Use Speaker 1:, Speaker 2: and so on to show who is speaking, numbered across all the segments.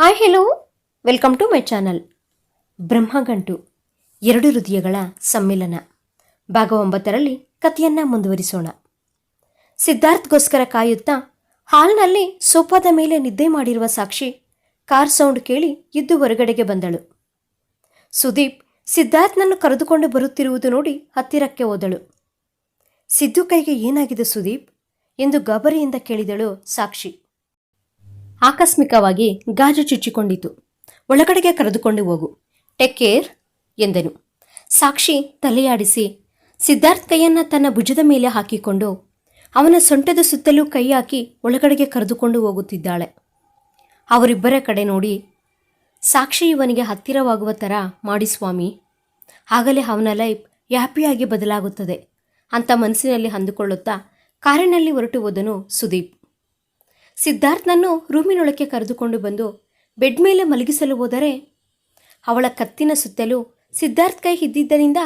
Speaker 1: Hi hello welcome to my channel Brahmagantu, ಎರಡು ಹೃದಯಗಳ ಸಮ್ಮಿಲನ. ಭಾಗ ಒಂಬತ್ತರಲ್ಲಿ ಕಥೆಯನ್ನ ಮುಂದುವರಿಸೋಣ. ಸಿದ್ಧಾರ್ಥ್ಗೋಸ್ಕರ ಕಾಯುತ್ತಾ ಹಾಲ್ನಲ್ಲಿ ಸೋಫಾದ ಮೇಲೆ ನಿದ್ದೆ ಮಾಡಿರುವ ಸಾಕ್ಷಿ ಕಾರ್ ಸೌಂಡ್ ಕೇಳಿ ಎದ್ದು ಹೊರಗಡೆಗೆ ಬಂದಳು. ಸುದೀಪ್ ಸಿದ್ಧಾರ್ಥ್ನನ್ನು ಕರೆದುಕೊಂಡು ಬರುತ್ತಿರುವುದು ನೋಡಿ ಹತ್ತಿರಕ್ಕೆ ಹೋದಳು. ಸಿದ್ದು ಕೈಗೆ ಏನಾಗಿದೆ ಸುದೀಪ್ ಎಂದು ಗಾಬರಿಯಿಂದ ಕೇಳಿದಳು ಸಾಕ್ಷಿ. ಆಕಸ್ಮಿಕವಾಗಿ ಗಾಜು ಚುಚ್ಚಿಕೊಂಡಿತು. ಒಳಗಡೆಗೆ ಕರೆದುಕೊಂಡು ಹೋಗು. ಟೇಕ್ ಕೇರ್ ಎಂದನು. ಸಾಕ್ಷಿ ತಲೆಯಾಡಿಸಿ ಸಿದ್ಧಾರ್ಥ್ ಕೈಯನ್ನ ತನ್ನ ಭುಜದ ಮೇಲೆ ಹಾಕಿಕೊಂಡು ಅವನ ಸೊಂಟದ ಸುತ್ತಲೂ ಕೈ ಹಾಕಿ ಒಳಗಡೆಗೆ ಕರೆದುಕೊಂಡು ಹೋಗುತ್ತಿದ್ದಾಳೆ. ಅವರಿಬ್ಬರ ಕಡೆ ನೋಡಿ ಸಾಕ್ಷಿ ಇವನಿಗೆ ಹತ್ತಿರವಾಗುವ ಥರ ಮಾಡಿ ಸ್ವಾಮಿ. ಆಗಲೇ ಅವನ ಲೈಫ್ ಹ್ಯಾಪಿಯಾಗಿ ಬದಲಾಗುತ್ತದೆ ಅಂತ ಮನಸ್ಸಿನಲ್ಲಿ ಅಂದುಕೊಳ್ಳುತ್ತಾ ಕಾರಿನಲ್ಲಿ ಹೊರಟು ಹೋದನು ಸುದೀಪ್. ಸಿದ್ಧಾರ್ಥ್ನನ್ನು ರೂಮಿನೊಳಕ್ಕೆ ಕರೆದುಕೊಂಡು ಬಂದು ಬೆಡ್ ಮೇಲೆ ಮಲಗಿಸಲು ಹೋದರೆ ಅವಳ ಕತ್ತಿನ ಸುತ್ತಲೂ ಸಿದ್ಧಾರ್ಥ್ ಕೈ ಹಿದ್ದಿದ್ದರಿಂದ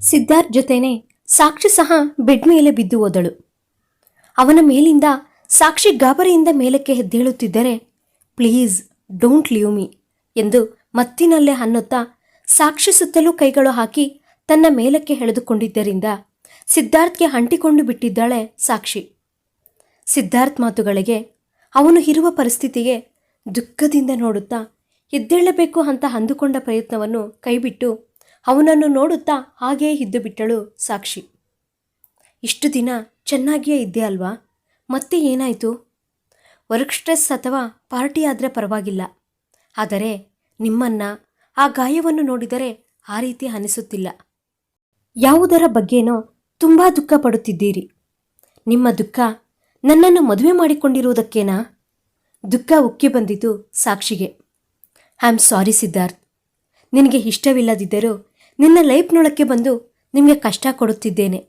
Speaker 1: ಸಿದ್ಧಾರ್ಥ್ ಜೊತೆನೆ ಸಾಕ್ಷಿ ಸಹ ಬೆಡ್ ಮೇಲೆ ಬಿದ್ದು ಹೋದಳು. ಅವನ ಮೇಲಿಂದ ಸಾಕ್ಷಿ ಗಾಬರಿಯಿಂದ ಮೇಲಕ್ಕೆ ಎದ್ದೇಳುತ್ತಿದ್ದರೆ, ಪ್ಲೀಸ್ ಡೋಂಟ್ ಲೀವ್ ಮೀ ಎಂದು ಮತ್ತಿನಲ್ಲೇ ಅನ್ನುತ್ತಾ ಸಾಕ್ಷಿ ಸುತ್ತಲೂ ಕೈಗಳು ಹಾಕಿ ತನ್ನ ಮೇಲಕ್ಕೆ ಎಳೆದುಕೊಂಡಿದ್ದರಿಂದ ಸಿದ್ಧಾರ್ಥ್ಗೆ ಅಂಟಿಕೊಂಡು ಬಿಟ್ಟಿದ್ದಾಳೆ ಸಾಕ್ಷಿ. ಸಿದ್ಧಾರ್ಥ್ ಮಾತುಗಳಿಗೆ ಅವನು ಇರುವ ಪರಿಸ್ಥಿತಿಗೆ ದುಃಖದಿಂದ ನೋಡುತ್ತಾ ಎದ್ದೇಳಬೇಕು ಅಂತ ಅಂದುಕೊಂಡ ಪ್ರಯತ್ನವನ್ನು ಕೈಬಿಟ್ಟು ಅವನನ್ನು ನೋಡುತ್ತಾ ಹಾಗೇ ಇದ್ದು ಬಿಟ್ಟಳು ಸಾಕ್ಷಿ. ಇಷ್ಟು ದಿನ ಚೆನ್ನಾಗಿಯೇ ಇದ್ದೆ ಅಲ್ವಾ? ಮತ್ತೆ ಏನಾಯಿತು? ವರ್ಕ್ ಸ್ಟ್ರೆಸ್ ಅಥವಾ ಪಾರ್ಟಿ ಆದರೆ ಪರವಾಗಿಲ್ಲ. ಆದರೆ ನಿಮ್ಮನ್ನ ಆ ಗಾಯವನ್ನು ನೋಡಿದರೆ ಆ ರೀತಿ ಅನಿಸುತ್ತಿಲ್ಲ. ಯಾವುದರ ಬಗ್ಗೆನೋ ತುಂಬ ದುಃಖ ಪಡುತ್ತಿದ್ದೀರಿ ನಿಮ್ಮ ದುಃಖ ನನ್ನನ್ನು ಮದುವೆ ಮಾಡಿಕೊಂಡಿರುವುದಕ್ಕೇನಾ? ದುಃಖ ಉಕ್ಕಿ ಬಂದಿತು ಸಾಕ್ಷಿಗೆ. I am sorry Siddharth. ನಿನಗೆ ಇಷ್ಟವಿಲ್ಲದಿದ್ದರೂ ನಿನ್ನ ಲೈಫ್ನೊಳಕ್ಕೆ ಬಂದು ನಿಮಗೆ ಕಷ್ಟ ಕೊಡುತ್ತಿದ್ದೇನೆ.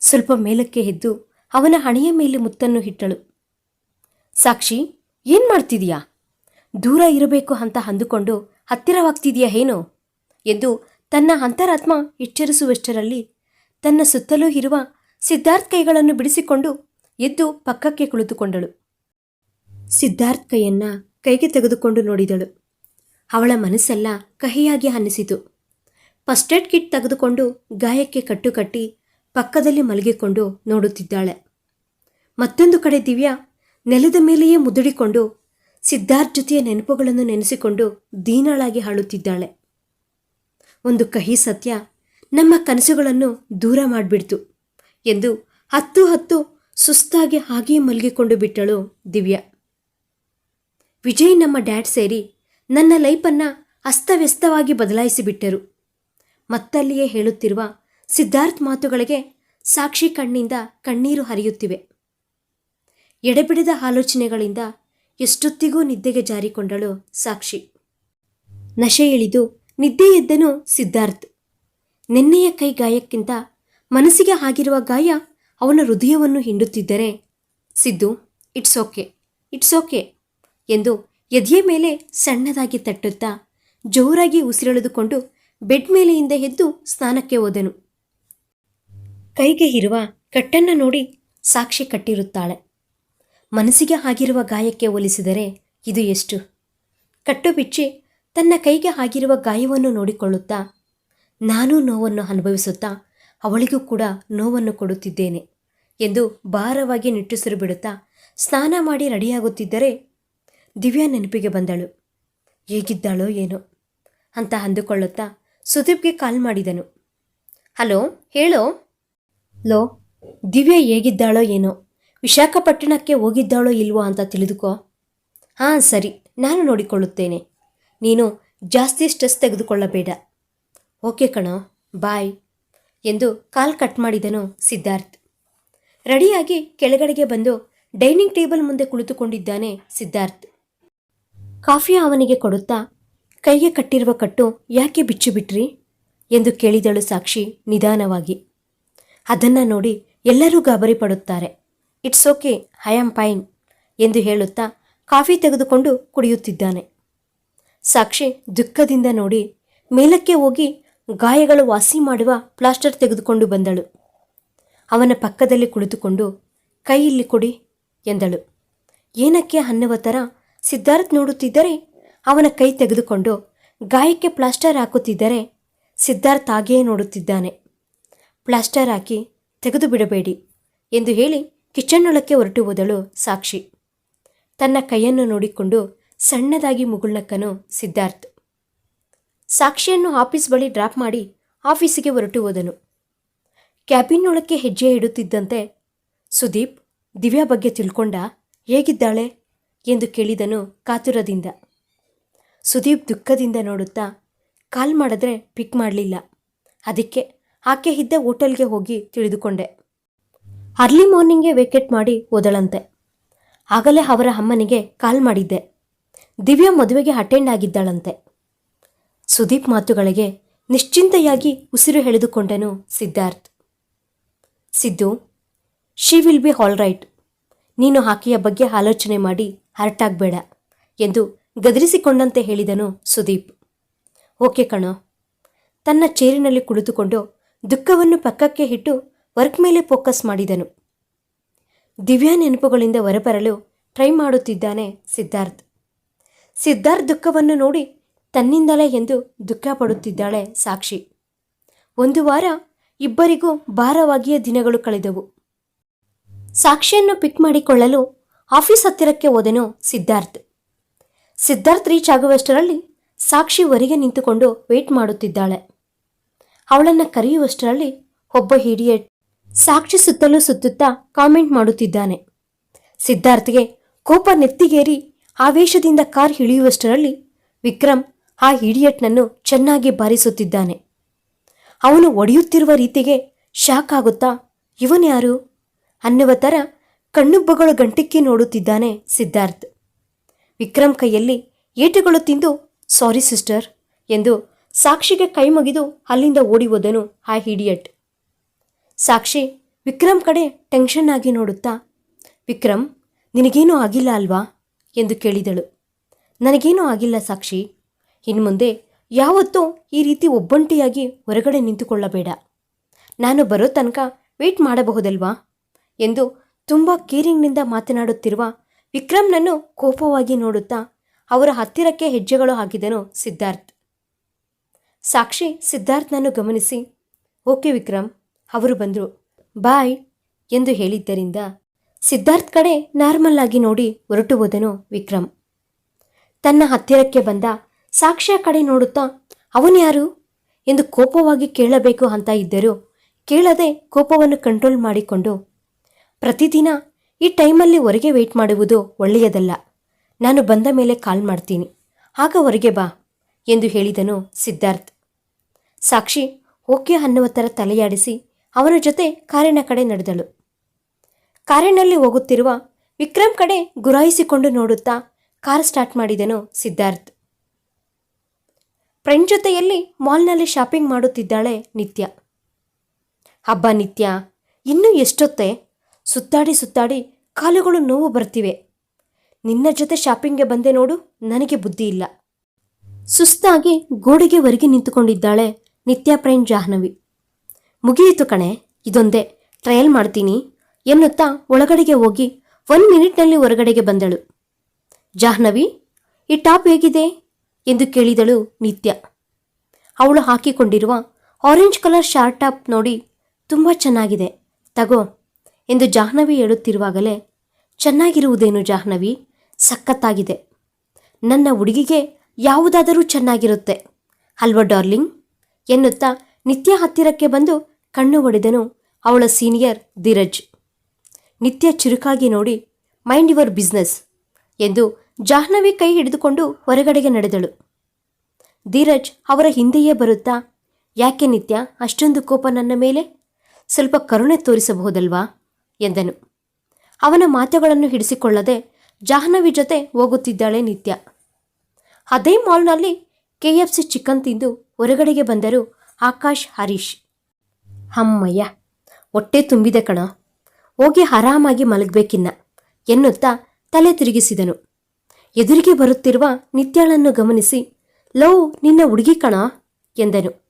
Speaker 1: ಸ್ವಲ್ಪ ಮೇಲಕ್ಕೆ ಎದ್ದು ಅವನ ಹಣೆಯ ಮೇಲೆ ಮುತ್ತನ್ನು ಇಟ್ಟಳು. ಸಾಕ್ಷಿ, ಏನು ಮಾಡ್ತಿದೀಯಾ? ದೂರ ಇರಬೇಕು ಅಂತ ಅಂದುಕೊಂಡು ಹತ್ತಿರವಾಗ್ತಿದೆಯಾ ಏನೋ? ಎಂದು ತನ್ನ ಅಂತರಾತ್ಮ ಎಚ್ಚರಿಸುವಷ್ಟರಲ್ಲಿ ತನ್ನ ಸುತ್ತಲೂ ಇರುವ ಸಿದ್ಧಾರ್ಥ್ ಕೈಗಳನ್ನು ಬಿಡಿಸಿಕೊಂಡು ಎದ್ದು ಪಕ್ಕಕ್ಕೆ ಕುಳಿತುಕೊಂಡಳು. ಸಿದ್ಧಾರ್ಥ್ ಕೈಯನ್ನ ಕೈಗೆ ತೆಗೆದುಕೊಂಡು ನೋಡಿದಳು. ಅವಳ ಮನಸ್ಸೆಲ್ಲ ಕಹಿಯಾಗಿ ಅನ್ನಿಸಿತು. ಫಸ್ಟ್ ಏಡ್ ಕಿಟ್ ತೆಗೆದುಕೊಂಡು ಗಾಯಕ್ಕೆ ಕಟ್ಟು ಕಟ್ಟಿ ಪಕ್ಕದಲ್ಲಿ ಮಲಗಿಕೊಂಡು ನೋಡುತ್ತಿದ್ದಾಳೆ. ಮತ್ತೊಂದು ಕಡೆ ದಿವ್ಯಾ ನೆಲದ ಮೇಲೆಯೇ ಮುದುಡಿಕೊಂಡು ಸಿದ್ಧಾರ್ಥ್ ಜೊತೆಯ ನೆನಪುಗಳನ್ನು ನೆನೆಸಿಕೊಂಡು ದೀನಳಾಗಿ ಹಾಳುತ್ತಿದ್ದಾಳೆ ಒಂದು ಕಹಿ ಸತ್ಯ ನಮ್ಮ ಕನಸುಗಳನ್ನು ದೂರ ಮಾಡಿಬಿಡ್ತು ಎಂದು ಹತ್ತು ಹತ್ತು ಸುಸ್ತಾಗಿ ಹಾಗೆಯೇ ಮಲಗಿಕೊಂಡು ಬಿಟ್ಟಳು ದಿವ್ಯಾ. ವಿಜಯ್ ನಮ್ಮ ಡ್ಯಾಡ್ ಸೇರಿ ನನ್ನ ಲೈಫನ್ನು ಅಸ್ತವ್ಯಸ್ತವಾಗಿ ಬದಲಾಯಿಸಿಬಿಟ್ಟರು ಮತ್ತಲ್ಲಿಯೇ ಹೇಳುತ್ತಿರುವ ಸಿದ್ಧಾರ್ಥ್ ಮಾತುಗಳಿಗೆ ಸಾಕ್ಷಿ ಕಣ್ಣಿಂದ ಕಣ್ಣೀರು ಹರಿಯುತ್ತಿವೆ. ಎಡೆಬಿಡದ ಆಲೋಚನೆಗಳಿಂದ ಎಷ್ಟೊತ್ತಿಗೂ ನಿದ್ದೆಗೆ ಜಾರಿಕೊಂಡಳು ಸಾಕ್ಷಿ. ನಶೆ ಇಳಿದು ನಿದ್ದೆ ಎದ್ದನು ಸಿದ್ಧಾರ್ಥ್. ನಿನ್ನೆಯ ಕೈ ಗಾಯಕ್ಕಿಂತ ಮನಸ್ಸಿಗೆ ಆಗಿರುವ ಗಾಯ ಅವನ ಹೃದಯವನ್ನು ಹಿಂಡುತ್ತಿದ್ದರೆ, Siddu it's okay it's okay ಎಂದು ಎದೆಯ ಮೇಲೆ ಸಣ್ಣದಾಗಿ ತಟ್ಟುತ್ತಾ ಜೋರಾಗಿ ಉಸಿರೆಳೆದುಕೊಂಡು ಬೆಡ್ ಮೇಲೆಯಿಂದ ಎದ್ದು ಸ್ನಾನಕ್ಕೆ ಹೋದನು. ಕೈಗೆ ಇರುವ ಕಟ್ಟನ್ನು ನೋಡಿ ಸಾಕ್ಷಿ ಕಟ್ಟಿರುತ್ತಾಳೆ. ಮನಸ್ಸಿಗೆ ಆಗಿರುವ ಗಾಯಕ್ಕೆ ಹೋಲಿಸಿದರೆ ಇದು ಎಷ್ಟು? ಕಟ್ಟು ಬಿಚ್ಚಿ ತನ್ನ ಕೈಗೆ ಆಗಿರುವ ಗಾಯವನ್ನು ನೋಡಿಕೊಳ್ಳುತ್ತಾ, ನಾನೂ ನೋವನ್ನು ಅನುಭವಿಸುತ್ತಾ ಅವಳಿಗೂ ಕೂಡ ನೋವನ್ನು ಕೊಡುತ್ತಿದ್ದೇನೆ. ಎಂದು ಭಾರವಾಗಿ ನಿಟ್ಟುಸಿರು ಬಿಡುತ್ತಾ ಸ್ನಾನ ಮಾಡಿ ರೆಡಿಯಾಗುತ್ತಿದ್ದರೆ ದಿವ್ಯಾ ನೆನಪಿಗೆ ಬಂದಳು. ಹೇಗಿದ್ದಾಳೋ ಏನೋ ಅಂತ ಅಂದುಕೊಳ್ಳುತ್ತಾ ಸುದೀಪ್ಗೆ ಕಾಲ್ ಮಾಡಿದನು. ಹಲೋ, ಹೇಳೋ? ಲೋ, ದಿವ್ಯಾ ಹೇಗಿದ್ದಾಳೋ ಏನೋ? ವಿಶಾಖಪಟ್ಟಣಕ್ಕೆ ಹೋಗಿದ್ದಾಳೋ ಇಲ್ವೋ ಅಂತ ತಿಳಿದುಕೋ. ಹಾಂ, ಸರಿ, ನಾನು ನೋಡಿಕೊಳ್ಳುತ್ತೇನೆ. ನೀನು ಜಾಸ್ತಿ ಸ್ಟ್ರೆಸ್ ತೆಗೆದುಕೊಳ್ಳಬೇಡ. ಓಕೆ ಕಣೋ, ಬಾಯ್ ಎಂದು ಕಾಲ್ ಕಟ್ ಮಾಡಿದನು ಸಿದ್ಧಾರ್ಥ್. ರೆಡಿಯಾಗಿ ಕೆಳಗಡೆಗೆ ಬಂದು ಡೈನಿಂಗ್ ಟೇಬಲ್ ಮುಂದೆ ಕುಳಿತುಕೊಂಡಿದ್ದಾನೆ ಸಿದ್ಧಾರ್ಥ್. ಕಾಫಿ ಅವನಿಗೆ ಕೊಡುತ್ತಾ, ಕೈಗೆ ಕಟ್ಟಿರುವ ಕಟ್ಟು ಯಾಕೆ ಬಿಚ್ಚು ಬಿಟ್ರಿ? ಎಂದು ಕೇಳಿದಳು ಸಾಕ್ಷಿ ನಿಧಾನವಾಗಿ. ಅದನ್ನು ನೋಡಿ ಎಲ್ಲರೂ ಗಾಬರಿ ಪಡುತ್ತಾರೆ. It's okay, I am fine, ಎಂದು ಹೇಳುತ್ತಾ ಕಾಫಿ ತೆಗೆದುಕೊಂಡು ಕುಡಿಯುತ್ತಿದ್ದಾನೆ. ಸಾಕ್ಷಿ ದುಃಖದಿಂದ ನೋಡಿ ಮೇಲಕ್ಕೆ ಹೋಗಿ ಗಾಯಗಳು ವಾಸಿ ಮಾಡುವ ಪ್ಲಾಸ್ಟರ್ ತೆಗೆದುಕೊಂಡು ಬಂದಳು. ಅವನ ಪಕ್ಕದಲ್ಲಿ ಕುಳಿತುಕೊಂಡು, ಕೈ ಇಲ್ಲಿ ಕೊಡಿ ಎಂದಳು. ಏನಕ್ಕೆ ಅನ್ನುವ ಥರ ಸಿದ್ಧಾರ್ಥ್ ನೋಡುತ್ತಿದ್ದರೆ, ಅವನ ಕೈ ತೆಗೆದುಕೊಂಡು ಗಾಯಕ್ಕೆ ಪ್ಲಾಸ್ಟರ್ ಹಾಕುತ್ತಿದ್ದರೆ ಸಿದ್ಧಾರ್ಥ್ ಹಾಗೆಯೇ ನೋಡುತ್ತಿದ್ದಾನೆ. ಪ್ಲಾಸ್ಟರ್ ಹಾಕಿ ತೆಗೆದು ಬಿಡಬೇಡಿ ಎಂದು ಹೇಳಿ ಕಿಚನ್ನೊಳಕ್ಕೆ ಹೊರಟು ಹೋದಳು ಸಾಕ್ಷಿ. ತನ್ನ ಕೈಯನ್ನು ನೋಡಿಕೊಂಡು ಸಣ್ಣದಾಗಿ ಮುಗುಳ್ನಕ್ಕನು ಸಿದ್ಧಾರ್ಥ್. ಸಾಕ್ಷಿಯನ್ನು ಆಫೀಸ್ ಬಳಿ ಡ್ರಾಪ್ ಮಾಡಿ ಆಫೀಸಿಗೆ ಹೊರಟು ಹೋದನು. ಕ್ಯಾಬಿನ್ನೊಳಕ್ಕೆ ಹೆಜ್ಜೆ ಇಡುತ್ತಿದ್ದಂತೆ ಸುದೀಪ್ ದಿವ್ಯಾ ಬಗ್ಗೆ ತಿಳ್ಕೊಂಡ, ಹೇಗಿದ್ದಾಳೆ? ಎಂದು ಕೇಳಿದನು ಕಾತುರದಿಂದ. ಸುದೀಪ್ ದುಃಖದಿಂದ ನೋಡುತ್ತಾ, ಕಾಲ್ ಮಾಡಿದ್ರೆ ಪಿಕ್ ಮಾಡಲಿಲ್ಲ. ಅದಕ್ಕೆ ಆಕೆ ಇದ್ದ ಹೋಟೆಲ್ಗೆ ಹೋಗಿ ತಿಳಿದುಕೊಂಡೆ. ಅರ್ಲಿ ಮಾರ್ನಿಂಗ್ಗೆ ವೇಕೆಟ್ ಮಾಡಿ ಓದಳಂತೆ ಆಗಲೇ ಅವರ ಅಮ್ಮನಿಗೆ ಕಾಲ್ ಮಾಡಿದ್ದೆ. ದಿವ್ಯಾ ಮದುವೆಗೆ ಅಟೆಂಡ್ ಆಗಿದ್ದಾಳಂತೆ. ಸುದೀಪ್ ಮಾತುಗಳಿಗೆ ನಿಶ್ಚಿಂತೆಯಾಗಿ ಉಸಿರು ಎಳೆದುಕೊಂಡನು Siddharth. Siddu she will be all right ನೀನು ಆಕೆಯ ಬಗ್ಗೆ ಆಲೋಚನೆ ಮಾಡಿ ಹರ್ಟಾಗಬೇಡ ಎಂದು ಗದರಿಸಿಕೊಂಡಂತೆ ಹೇಳಿದನು ಸುದೀಪ್. ಓಕೆ ಕಣೋ. ತನ್ನ ಚೇರಿನಲ್ಲಿ ಕುಳಿತುಕೊಂಡು ದುಃಖವನ್ನು ಪಕ್ಕಕ್ಕೆ ಇಟ್ಟು ವರ್ಕ್ ಮೇಲೆ ಫೋಕಸ್ ಮಾಡಿದನು. ದಿವ್ಯಾ ನೆನಪುಗಳಿಂದ ಹೊರಬರಲು ಟ್ರೈ ಮಾಡುತ್ತಿದ್ದಾನೆ ಸಿದ್ಧಾರ್ಥ್. ಸಿದ್ಧಾರ್ಥ್ ದುಃಖವನ್ನು ನೋಡಿ ತನ್ನಿಂದಲೇ ಎಂದು ದುಃಖ ಪಡುತ್ತಿದ್ದಾಳೆ ಸಾಕ್ಷಿ. ಒಂದು ವಾರ ಇಬ್ಬರಿಗೂ ಭಾರವಾಗಿಯೇ ದಿನಗಳು ಕಳೆದವು. ಸಾಕ್ಷಿಯನ್ನು ಪಿಕ್ ಮಾಡಿಕೊಳ್ಳಲು ಆಫೀಸ್ ಹತ್ತಿರಕ್ಕೆ ಹೋದನು ಸಿದ್ಧಾರ್ಥ್. ಸಿದ್ಧಾರ್ಥ್ ರೀಚ್ ಆಗುವಷ್ಟರಲ್ಲಿ ಸಾಕ್ಷಿ ಹೊರಗೆ ನಿಂತುಕೊಂಡು ವೇಟ್ ಮಾಡುತ್ತಿದ್ದಾಳೆ. ಅವಳನ್ನು ಕರೆಯುವಷ್ಟರಲ್ಲಿ ಒಬ್ಬ ಹಿಡಿಯಟ್ ಸಾಕ್ಷಿ ಸುತ್ತಲೂ ಸುತ್ತುತ್ತಾ ಕಾಮೆಂಟ್ ಮಾಡುತ್ತಿದ್ದಾನೆ. ಸಿದ್ಧಾರ್ಥ್ಗೆ ಕೋಪ ನೆತ್ತಿಗೇರಿ ಆವೇಶದಿಂದ ಕಾರ್ ಇಳಿಯುವಷ್ಟರಲ್ಲಿ ವಿಕ್ರಮ್ ಆ ಹಿಡಿಯಟ್ನನ್ನು ಚೆನ್ನಾಗಿ ಬಾರಿಸುತ್ತಿದ್ದಾನೆ. ಅವನು ಒಡೆಯುತ್ತಿರುವ ರೀತಿಗೆ ಶಾಕ್ ಆಗುತ್ತಾ ಇವನ್ಯಾರು ಅನ್ನುವ ಥರ ಕಣ್ಣುಬ್ಬಗಳು ಗಂಟಿಕ್ಕಿ ನೋಡುತ್ತಿದ್ದಾನೆ ಸಿದ್ಧಾರ್ಥ್. ವಿಕ್ರಮ್ ಕೈಯಲ್ಲಿ ಏಟುಗಳು ತಿಂದು, ಸಾರಿ ಸಿಸ್ಟರ್ ಎಂದು ಸಾಕ್ಷಿಗೆ ಕೈ ಮುಗಿದು ಅಲ್ಲಿಂದ ಓಡಿ ಹೋದನು ಆ ಹಿಡಿಯಟ್ ಸಾಕ್ಷಿ ವಿಕ್ರಮ್ ಕಡೆ ಟೆನ್ಷನ್ ಆಗಿ ನೋಡುತ್ತಾ ವಿಕ್ರಮ್ ನಿನಗೇನೂ ಆಗಿಲ್ಲ ಅಲ್ವಾ? ಎಂದು ಕೇಳಿದಳು. ನನಗೇನೂ ಆಗಿಲ್ಲ ಸಾಕ್ಷಿ. ಇನ್ಮುಂದೆ ಯಾವತ್ತೂ ಈ ರೀತಿ ಒಬ್ಬಂಟಿಯಾಗಿ ಹೊರಗಡೆ ನಿಂತುಕೊಳ್ಳಬೇಡ. ನಾನು ಬರೋ ತನಕ ವೇಟ್ ಮಾಡಬಹುದಲ್ವಾ? ಎಂದು ತುಂಬ ಕೇರಿಂಗ್ನಿಂದ ಮಾತನಾಡುತ್ತಿರುವ ವಿಕ್ರಮ್ನನ್ನು ಕೋಪವಾಗಿ ನೋಡುತ್ತಾ ಅವರ ಹತ್ತಿರಕ್ಕೆ ಹೆಜ್ಜೆಗಳು ಹಾಕಿದನು ಸಿದ್ಧಾರ್ಥ್. ಸಾಕ್ಷಿ ಸಿದ್ಧಾರ್ಥ್ನನ್ನು ಗಮನಿಸಿ, ಓಕೆ ವಿಕ್ರಮ್, ಅವರು ಬಂದರು. ಬಾಯ್ ಎಂದು ಹೇಳಿದ್ದರಿಂದ ಸಿದ್ಧಾರ್ಥ್ ಕಡೆ ನಾರ್ಮಲ್ ಆಗಿ ನೋಡಿ ಹೊರಟು ಹೋದನು ವಿಕ್ರಮ್. ತನ್ನ ಹತ್ತಿರಕ್ಕೆ ಬಂದ ಸಾಕ್ಷಿಯ ಕಡೆ ನೋಡುತ್ತಾ ಅವನ್ಯಾರು ಎಂದು ಕೋಪವಾಗಿ ಕೇಳಬೇಕು ಅಂತ ಇದ್ದರೂ, ಕೇಳದೆ ಕೋಪವನ್ನು ಕಂಟ್ರೋಲ್ ಮಾಡಿಕೊಂಡು, ಪ್ರತಿದಿನ ಈ ಟೈಮಲ್ಲಿ ಹೊರಗೆ ವೆಯ್ಟ್ ಮಾಡುವುದು ಒಳ್ಳೆಯದಲ್ಲ. ನಾನು ಬಂದ ಮೇಲೆ ಕಾಲ್ ಮಾಡ್ತೀನಿ. ಆಗ ಹೊರಗೆ ಬಾ, ಎಂದು ಹೇಳಿದನು ಸಿದ್ಧಾರ್ಥ್. ಸಾಕ್ಷಿ ಓಕೆ ಅನ್ನುವ ಥರ ತಲೆಯಾಡಿಸಿ ಅವನ ಜೊತೆ ಕಾರಿನ ಕಡೆ ನಡೆದಳು. ಕಾರಿನಲ್ಲಿ ಹೋಗುತ್ತಿರುವ ವಿಕ್ರಮ್ ಕಡೆ ಗುರಾಯಿಸಿಕೊಂಡು ನೋಡುತ್ತಾ, ಕಾರ್ ಸ್ಟಾರ್ಟ್ ಮಾಡಿದನು ಸಿದ್ಧಾರ್ಥ್. ಫ್ರೆಂಡ್ ಜೊತೆಯಲ್ಲಿ ಮಾಲ್ನಲ್ಲಿ ಶಾಪಿಂಗ್ ಮಾಡುತ್ತಿದ್ದಾಳೆ ನಿತ್ಯ. ಹಬ್ಬ ನಿತ್ಯ, ಇನ್ನೂ ಎಷ್ಟೊತ್ತೆ? ಸುತ್ತಾಡಿ ಸುತ್ತಾಡಿ ಕಾಲುಗಳು ನೋವು ಬರ್ತಿವೆ. ನಿನ್ನ ಜೊತೆ ಶಾಪಿಂಗ್ಗೆ ಬಂದೆ ನೋಡು, ನನಗೆ ಬುದ್ಧಿ ಇಲ್ಲ. ಸುಸ್ತಾಗಿ ಗೋಡೆಗೆ ಹೊರಗೆ ನಿಂತುಕೊಂಡಿದ್ದಾಳೆ ನಿತ್ಯ ಪ್ರೇಮ್ ಜಾಹ್ನವಿ. ಮುಗಿಯಿತು ಕಣೆ, ಇದೊಂದೇ. ಟ್ರಯಲ್ ಮಾಡ್ತೀನಿ, ಎನ್ನುತ್ತಾ ಒಳಗಡೆಗೆ ಹೋಗಿ ಒನ್ ಮಿನಿಟ್ನಲ್ಲಿ ಹೊರಗಡೆಗೆ ಬಂದಳು. ಜಾಹ್ನವಿ, ಈ ಟಾಪ್ ಹೇಗಿದೆ? ಎಂದು ಕೇಳಿದಳು ನಿತ್ಯ. ಅವಳು ಹಾಕಿಕೊಂಡಿರುವ ಆರೆಂಜ್ ಕಲರ್ ಶಾರ್ಟ್ ಟಾಪ್ ನೋಡಿ ತುಂಬ ಚೆನ್ನಾಗಿದೆ. ತಗೋ ಎಂದು ಜಾಹ್ನವಿ ಹೇಳುತ್ತಿರುವಾಗಲೇ, ಚೆನ್ನಾಗಿರುವುದೇನು ಜಾಹ್ನವಿ? ಸಖತ್ತಾಗಿದೆ. ನನ್ನ ಹುಡುಗಿಗೆ ಯಾವುದಾದರೂ ಚೆನ್ನಾಗಿರುತ್ತೆ. ಅಲ್ವಾ ಡಾರ್ಲಿಂಗ್? ಎನ್ನುತ್ತಾ ನಿತ್ಯ ಹತ್ತಿರಕ್ಕೆ ಬಂದು ಕಣ್ಣು ಹೊಡೆದನು ಅವಳ ಸೀನಿಯರ್ ಧೀರಜ್. ನಿತ್ಯ ಚುರುಕಾಗಿ ನೋಡಿ, ಮೈಂಡ್ ಯುವರ್ ಬಿಸ್ನೆಸ್ ಎಂದು ಜಾಹ್ನವಿ ಕೈ ಹಿಡಿದುಕೊಂಡು ಹೊರಗಡೆಗೆ ನಡೆದಳು. ಧೀರಜ್ ಅವರ ಹಿಂದೆಯೇ ಬರುತ್ತಾ? ಯಾಕೆ ನಿತ್ಯ, ಅಷ್ಟೊಂದು ಕೋಪ ನನ್ನ ಮೇಲೆ? ಸ್ವಲ್ಪ ಕರುಣೆ ತೋರಿಸಬಹುದಲ್ವಾ? ಎಂದನು. ಅವನ ಮಾತುಗಳನ್ನು ಹಿಡಿಸಿಕೊಳ್ಳದೆ ಜಾಹ್ನವಿ ಜೊತೆ ಹೋಗುತ್ತಿದ್ದಾಳೆ ನಿತ್ಯ. ಅದೇ ಮಾಲ್ನಲ್ಲಿ ಕೆ ಎಫ್ ಸಿ ಚಿಕನ್ ತಿಂದು ಹೊರಗಡೆಗೆ ಬಂದರು ಆಕಾಶ್, ಹರೀಶ್. ಅಮ್ಮಯ್ಯ, ಹೊಟ್ಟೆ ತುಂಬಿದೆ ಕಣ. ಹೋಗಿ ಆರಾಮಾಗಿ ಮಲಗಬೇಕಿನ್ನ, ಎನ್ನುತ್ತಾ ತಲೆ ತಿರುಗಿಸಿದನು. ಎದುರಿಗೆ ಬರುತ್ತಿರುವ ನಿತ್ಯಾಳನ್ನು ಗಮನಿಸಿ, ಲೋ, ನಿನ್ನ ಹುಡುಗಿ ಕಣ, ಎಂದನು.